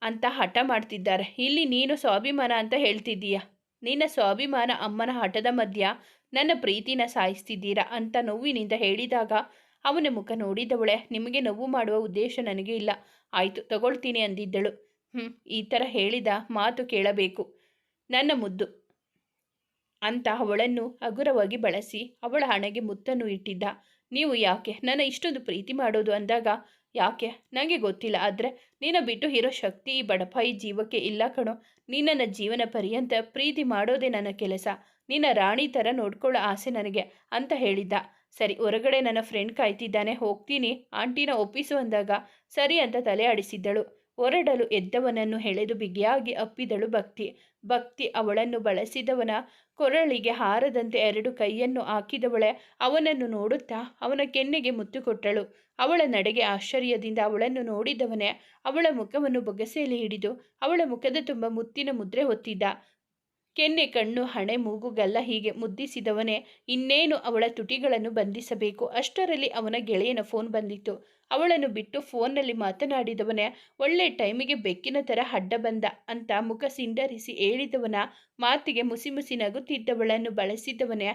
Speaker 1: ಅಂತ ಹಠ ಮಾಡ್ತಿದ್ದಾರೆ. ಇಲ್ಲಿ ನೀನು ಸ್ವಾಭಿಮಾನ ಅಂತ ಹೇಳ್ತಿದ್ದೀಯ? ನಿನ್ನ ಸ್ವಾಭಿಮಾನ ಅಮ್ಮನ ಹಠದ ಮಧ್ಯ ನನ್ನ ಪ್ರೀತಿನ ಸಾಯಿಸ್ತಿದ್ದೀರಾ ಅಂತ ನೋವಿನಿಂದ ಹೇಳಿದಾಗ ಅವನ ಮುಖ ನೋಡಿದವಳೆ, ನಿಮಗೆ ನೋವು ಮಾಡುವ ಉದ್ದೇಶ ನನಗೆ ಇಲ್ಲ. ಆಯಿತು, ತಗೊಳ್ತೀನಿ ಅಂದಿದ್ದಳು. ಹ್ಞೂ ಈ ಥರ ಹೇಳಿದ ಮಾತು ಕೇಳಬೇಕು. ನನ್ನ ಮುದ್ದು. ಅಂತ ಅವಳನ್ನು ಹಗುರವಾಗಿ ಬಳಸಿ ಅವಳ ಹಣೆಗೆ ಮುತ್ತನ್ನು ಇಟ್ಟಿದ್ದ. ನೀವು ಯಾಕೆ ನನ್ನ ಇಷ್ಟೊಂದು ಪ್ರೀತಿ ಮಾಡೋದು ಅಂದಾಗ, ಯಾಕೆ? ನನಗೆ ಗೊತ್ತಿಲ್ಲ. ಆದರೆ ನಿನ್ನ ಬಿಟ್ಟು ಇರೋ ಶಕ್ತಿ ಈ ಬಡಪಾಯಿ ಜೀವಕ್ಕೆ ಇಲ್ಲ ಕಣೋ. ನಿನ್ನನ್ನು ಜೀವನ ಪರ್ಯಂತ ಪ್ರೀತಿ ಮಾಡೋದೇ ನನ್ನ ಕೆಲಸ. ನಿನ್ನ ರಾಣಿ ಥರ ನೋಡ್ಕೊಳ್ಳೋ ಆಸೆ ನನಗೆ ಅಂತ ಹೇಳಿದ್ದ. ಸರಿ, ಹೊರಗಡೆ ನನ್ನ ಫ್ರೆಂಡ್ ಕಾಯ್ತಿದ್ದಾನೆ, ಹೋಗ್ತೀನಿ. ಆಂಟಿನ ಒಪ್ಪಿಸು ಅಂದಾಗ ಸರಿ ಅಂತ ತಲೆ ಆಡಿಸಿದ್ದಳು. ಹೊರಡಲು ಎದ್ದವನನ್ನು ಎಳೆದು ಬಿಗಿಯಾಗಿ ಅಪ್ಪಿದಳು ಭಕ್ತಿ. ಭಕ್ತಿ ಅವಳನ್ನು ಬಳಸಿದವನ ಕೊರಳಿಗೆ ಹಾರದಂತೆ ಎರಡು ಕೈಯನ್ನು ಹಾಕಿದವಳೆ ಅವನನ್ನು ನೋಡುತ್ತಾ ಅವನ ಕೆನ್ನೆಗೆ ಮುತ್ತು ಕೊಟ್ಟಳು. ಅವಳ ನಡೆಗೆ ಆಶ್ಚರ್ಯದಿಂದ ಅವಳನ್ನು ನೋಡಿದವನೇ ಅವಳ ಮುಖವನ್ನು ಬೊಗಸೆಯಲ್ಲಿ ಹಿಡಿದು ಅವಳ ಮುಖದ ತುಂಬ ಮುತ್ತಿನ ಮುದ್ರೆ ಹೊತ್ತಿದ್ದ. ಕೆನ್ನೆ ಕಣ್ಣು ಹಣೆ ಮೂಗುಗಲ್ಲ ಹೀಗೆ ಮುದ್ದಿಸಿದವನೇ, ಇನ್ನೇನು ಅವಳ ತುಟಿಗಳನ್ನು ಬಂಧಿಸಬೇಕು? ಅಷ್ಟರಲ್ಲಿ ಅವನ ಗೆಳೆಯನ ಫೋನ್ ಬಂದಿತ್ತು. ಅವಳನ್ನು ಬಿಟ್ಟು ಫೋನ್ನಲ್ಲಿ ಮಾತನಾಡಿದವನೇ, ಒಳ್ಳೆ ಟೈಮಿಗೆ ಬೆಕ್ಕಿನ ಥರ ಅಡ್ಡ ಬಂದ ಅಂತ ಮುಖ ಸಿಂಡರಿಸಿ ಹೇಳಿದವನ, ಮಾತಿಗೆ ಮುಸಿ ಮುಸಿ ನಗುತ್ತಿದ್ದವಳನ್ನು ಬಳಸಿದವನೇ,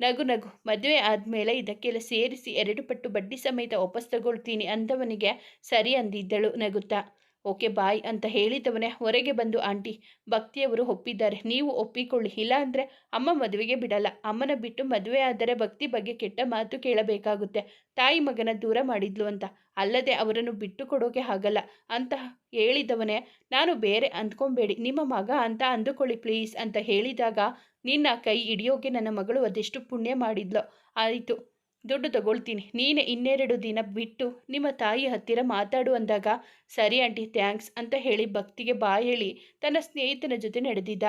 Speaker 1: ನಗು ನಗು, ಮದುವೆ ಆದಮೇಲೆ ಇದಕ್ಕೆಲ್ಲ ಸೇರಿಸಿ ಎರಡು ಪಟ್ಟು ಬಡ್ಡಿ ಸಮೇತ ವಾಪಸ್ ತಗೊಳ್ತೀನಿ ಅಂದವನಿಗೆ ಸರಿ ಅಂದಿದ್ದಳು ನಗುತ್ತಾ. ಓಕೆ, ಬಾಯ್ ಅಂತ ಹೇಳಿದವನೇ ಹೊರಗೆ ಬಂದು ಆಂಟಿ. ಭಕ್ತಿಯವರು ಒಪ್ಪಿದ್ದಾರೆ. ನೀವು ಒಪ್ಪಿಕೊಳ್ಳಿ. ಇಲ್ಲ ಅಂದರೆ ಅಮ್ಮ ಮದುವೆಗೆ ಬಿಡಲ್ಲ. ಅಮ್ಮನ ಬಿಟ್ಟು ಮದುವೆ ಆದರೆ ಭಕ್ತಿ ಬಗ್ಗೆ ಕೆಟ್ಟ ಮಾತು ಕೇಳಬೇಕಾಗುತ್ತೆ. ತಾಯಿ ಮಗನ ದೂರ ಮಾಡಿದ್ಲು ಅಂತ. ಅಲ್ಲದೆ ಅವರನ್ನು ಬಿಟ್ಟು ಕೊಡೋಕೆ ಆಗಲ್ಲ ಅಂತ ಹೇಳಿದವನೇ, ನಾನು ಬೇರೆ ಅಂದ್ಕೊಬೇಡಿ. ನಿಮ್ಮ ಮಗ ಅಂತ ಅಂದುಕೊಳ್ಳಿ ಪ್ಲೀಸ್ ಅಂತ ಹೇಳಿದಾಗ ನಿನ್ನ ಕೈ ಹಿಡಿಯೋಕೆ ನನ್ನ ಮಗಳು ಅದೆಷ್ಟು ಪುಣ್ಯ ಮಾಡಿದ್ಲೋ. ಆಯಿತು. ದುಡ್ಡು ತಗೊಳ್ತೀನಿ. ನೀನೇ ಇನ್ನೆರಡು ದಿನ ಬಿಟ್ಟು ನಿಮ್ಮ ತಾಯಿ ಹತ್ತಿರ ಮಾತಾಡು ಅಂದಾಗ, ಸರಿ ಆಂಟಿ, ಥ್ಯಾಂಕ್ಸ್ ಅಂತ ಹೇಳಿ ಭಕ್ತಿಗೆ ಬಾಯ್ ಹೇಳಿ ತನ್ನ ಸ್ನೇಹಿತನ ಜೊತೆ ನಡೆದಿದ್ದ.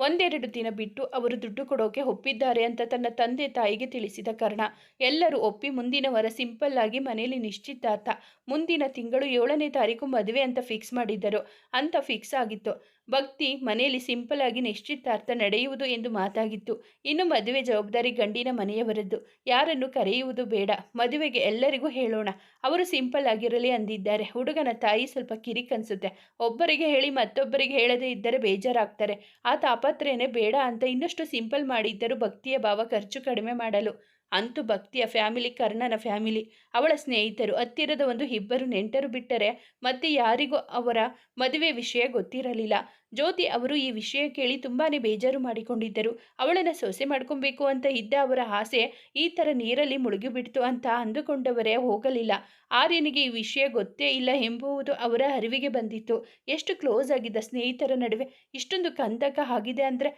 Speaker 1: ಒಂದೆರಡು ದಿನ ಬಿಟ್ಟು ಅವರು ದುಡ್ಡು ಕೊಡೋಕೆ ಒಪ್ಪಿದ್ದಾರೆ ಅಂತ ತನ್ನ ತಂದೆ ತಾಯಿಗೆ ತಿಳಿಸಿದ ಕಾರಣ, ಎಲ್ಲರೂ ಒಪ್ಪಿ ಮುಂದಿನ ವಾರ ಸಿಂಪಲ್ ಆಗಿ ಮನೆಯಲ್ಲಿ ನಿಶ್ಚಿತಾರ್ಥ. ಮುಂದಿನ ತಿಂಗಳು ಏಳನೇ ತಾರೀಕು ಮದುವೆ ಅಂತ ಫಿಕ್ಸ್ ಮಾಡಿದ್ದರು. ಅಂತ ಫಿಕ್ಸ್ ಆಗಿತ್ತು. ಭಕ್ತಿ ಮನೆಯಲ್ಲಿ ಸಿಂಪಲ್ ಆಗಿ ನಿಶ್ಚಿತಾರ್ಥ ನಡೆಯುವುದು ಎಂದು ಮಾತಾಗಿತ್ತು. ಇನ್ನು ಮದುವೆ ಜವಾಬ್ದಾರಿ ಗಂಡಿನ ಮನೆಯವರದ್ದು. ಯಾರನ್ನು ಕರೆಯುವುದು ಬೇಡ. ಮದುವೆಗೆ ಎಲ್ಲರಿಗೂ ಹೇಳೋಣ. ಅವರು ಸಿಂಪಲ್ ಆಗಿರಲಿ ಅಂದಿದ್ದಾರೆ. ಹುಡುಗನ ತಾಯಿ ಸ್ವಲ್ಪ ಕಿರಿಕ್ ಅನ್ಸುತ್ತೆ ಒಬ್ಬರಿಗೆ ಹೇಳಿ ಮತ್ತೊಬ್ಬರಿಗೆ ಹೇಳದೇ ಇದ್ದರೆ ಬೇಜಾರಾಗ್ತಾರೆ. ಆ ತಾಪತ್ರೆಯೇ ಬೇಡ ಅಂತ ಇನ್ನಷ್ಟು ಸಿಂಪಲ್ ಮಾಡಿದ್ದರೂ ಭಕ್ತಿಯ ಭಾವ ಖರ್ಚು ಕಡಿಮೆ ಮಾಡಲು ಅಂತೂ ಭಕ್ತಿಯ ಫ್ಯಾಮಿಲಿ ಕರ್ಣನ ಫ್ಯಾಮಿಲಿ ಅವಳ ಸ್ನೇಹಿತರು, ಹತ್ತಿರದ ಒಂದು ಇಬ್ಬರು ನೆಂಟರು ಬಿಟ್ಟರೆ ಮತ್ತೆ ಯಾರಿಗೂ ಅವರ ಮದುವೆ ವಿಷಯ ಗೊತ್ತಿರಲಿಲ್ಲ. ಜ್ಯೋತಿ ಅವರು ಈ ವಿಷಯ ಕೇಳಿ ತುಂಬಾ ಬೇಜಾರು ಮಾಡಿಕೊಂಡಿದ್ದರು. ಅವಳನ್ನು ಸೊಸೆ ಮಾಡ್ಕೊಬೇಕು ಅಂತ ಇದ್ದ ಅವರ ಆಸೆ ಈ ಥರ ನೀರಲ್ಲಿ ಮುಳುಗಿಬಿಡ್ತು ಅಂತ ಅಂದುಕೊಂಡವರೇ ಹೋಗಲಿಲ್ಲ. ಆರ್ಯನಿಗೆ ಈ ವಿಷಯ ಗೊತ್ತೇ ಇಲ್ಲ ಎಂಬುವುದು ಅವರ ಅರಿವಿಗೆ ಬಂದಿತ್ತು. ಎಷ್ಟು ಕ್ಲೋಸ್ ಆಗಿದ್ದ ಸ್ನೇಹಿತರ ನಡುವೆ ಇಷ್ಟೊಂದು ಕಂದಕ ಆಗಿದೆ ಅಂದರೆ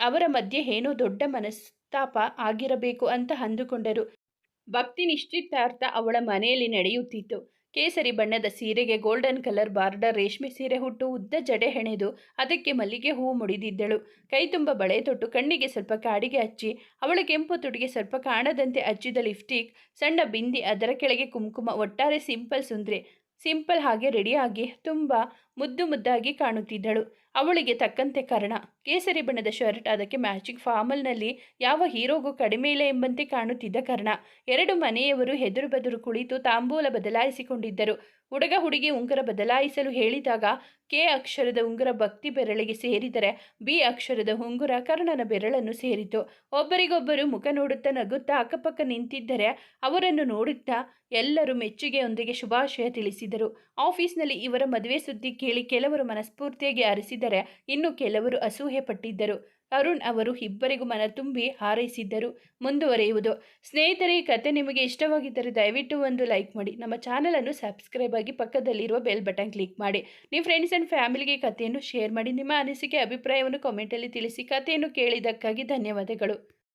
Speaker 1: ಅವರ ಮಧ್ಯೆ ಏನೋ ದೊಡ್ಡ ಮನಸ್ತಾಪ ಆಗಿರಬೇಕು ಅಂತ ಅಂದುಕೊಂಡರು. ಭಕ್ತಿ ನಿಶ್ಚಿತಾರ್ಥ ಅವಳ ಮನೆಯಲ್ಲಿ ನಡೆಯುತ್ತಿತ್ತು. ಕೇಸರಿ ಬಣ್ಣದ ಸೀರೆಗೆ ಗೋಲ್ಡನ್ ಕಲರ್ ಬಾರ್ಡರ್ ರೇಷ್ಮೆ ಸೀರೆ ಹುಟ್ಟು ಉದ್ದ ಜಡೆ ಹೆಣೆದು ಅದಕ್ಕೆ ಮಲ್ಲಿಗೆ ಹೂವು ಮುಡಿದಿದ್ದಳು. ಕೈ ತುಂಬ ಬಳೆ ತೊಟ್ಟು ಕಣ್ಣಿಗೆ ಸ್ವಲ್ಪ ಕಾಡಿಗೆ ಹಚ್ಚಿ, ಅವಳ ಕೆಂಪು ತುಟಿಗೆ ಸ್ವಲ್ಪ ಕಾಣದಂತೆ ಹಚ್ಚಿದ ಲಿಪ್ಸ್ಟಿಕ್, ಸಣ್ಣ ಬಿಂದಿ ಅದರ ಕೆಳಗೆ ಕುಂಕುಮ, ಒಟ್ಟಾರೆ ಸಿಂಪಲ್ ಸುಂದ್ರೆ. ಸಿಂಪಲ್ ಹಾಗೆ ರೆಡಿಯಾಗಿ ತುಂಬ ಮುದ್ದು ಮುದ್ದಾಗಿ ಕಾಣುತ್ತಿದ್ದಳು. ಅವಳಿಗೆ ತಕ್ಕಂತೆ ಕರ್ಣ. ಕೇಸರಿ ಬಣ್ಣದ ಶರ್ಟ್ ಅದಕ್ಕೆ ಮ್ಯಾಚಿಂಗ್ ಫಾರ್ಮಲ್ನಲ್ಲಿ ಯಾವ ಹೀರೋಗೂ ಕಡಿಮೆ ಇಲ್ಲ ಎಂಬಂತೆ ಕಾಣುತ್ತಿದ್ದ ಕರ್ಣ. ಎರಡು ಮನೆಯವರು ಹೆದರು ಬದುರು ಕುಳಿತು ತಾಂಬೂಲ ಬದಲಾಯಿಸಿಕೊಂಡಿದ್ದರು. ಹುಡುಗ ಹುಡುಗಿ ಉಂಗುರ ಬದಲಾಯಿಸಲು ಹೇಳಿದಾಗ ಕೆ ಅಕ್ಷರದ ಉಂಗುರ ಭಕ್ತಿ ಬೆರಳಿಗೆ ಸೇರಿದರೆ ಬಿ ಅಕ್ಷರದ ಉಂಗುರ ಕರ್ಣನ ಬೆರಳನ್ನು ಸೇರಿತು. ಒಬ್ಬರಿಗೊಬ್ಬರು ಮುಖ ನೋಡುತ್ತಾ ನಗುತ್ತಾ ಅಕ್ಕಪಕ್ಕ ನಿಂತಿದ್ದರೆ ಅವರನ್ನು ನೋಡುತ್ತಾ ಎಲ್ಲರೂ ಮೆಚ್ಚುಗೆಯೊಂದಿಗೆ ಶುಭಾಶಯ ತಿಳಿಸಿದರು. ಆಫೀಸ್ನಲ್ಲಿ ಇವರ ಮದುವೆ ಸುದ್ದಿ ಕೇಳಿ ಕೆಲವರು ಮನಸ್ಫೂರ್ತಿಯಾಗಿ ಹರಿಸಿದರೆ ಇನ್ನು ಕೆಲವರು ಅಸೂಹೆ ಪಟ್ಟಿದ್ದರು ಅರುಣ್ ಅವರು ಇಬ್ಬರಿಗೂ ಮನ ತುಂಬಿ ಹಾರೈಸಿದ್ದರು. ಮುಂದುವರೆಯುವುದು. ಸ್ನೇಹಿತರೆ, ಈ ಕತೆ ನಿಮಗೆ ಇಷ್ಟವಾಗಿದ್ದರೆ ದಯವಿಟ್ಟು ಒಂದು ಲೈಕ್ ಮಾಡಿ. ನಮ್ಮ ಚಾನಲನ್ನು ಸಬ್ಸ್ಕ್ರೈಬ್ ಆಗಿ ಪಕ್ಕದಲ್ಲಿರುವ ಬೆಲ್ ಬಟನ್ ಕ್ಲಿಕ್ ಮಾಡಿ. ನಿಮ್ಮ ಫ್ರೆಂಡ್ಸ್ ಆ್ಯಂಡ್ ಫ್ಯಾಮಿಲಿಗೆ ಕಥೆಯನ್ನು ಶೇರ್ ಮಾಡಿ. ನಿಮ್ಮ ಅನಿಸಿಕೆ, ಅಭಿಪ್ರಾಯವನ್ನು ಕಾಮೆಂಟಲ್ಲಿ ತಿಳಿಸಿ ಕಥೆಯನ್ನು ಕೇಳಿದ್ದಕ್ಕಾಗಿ ಧನ್ಯವಾದಗಳು.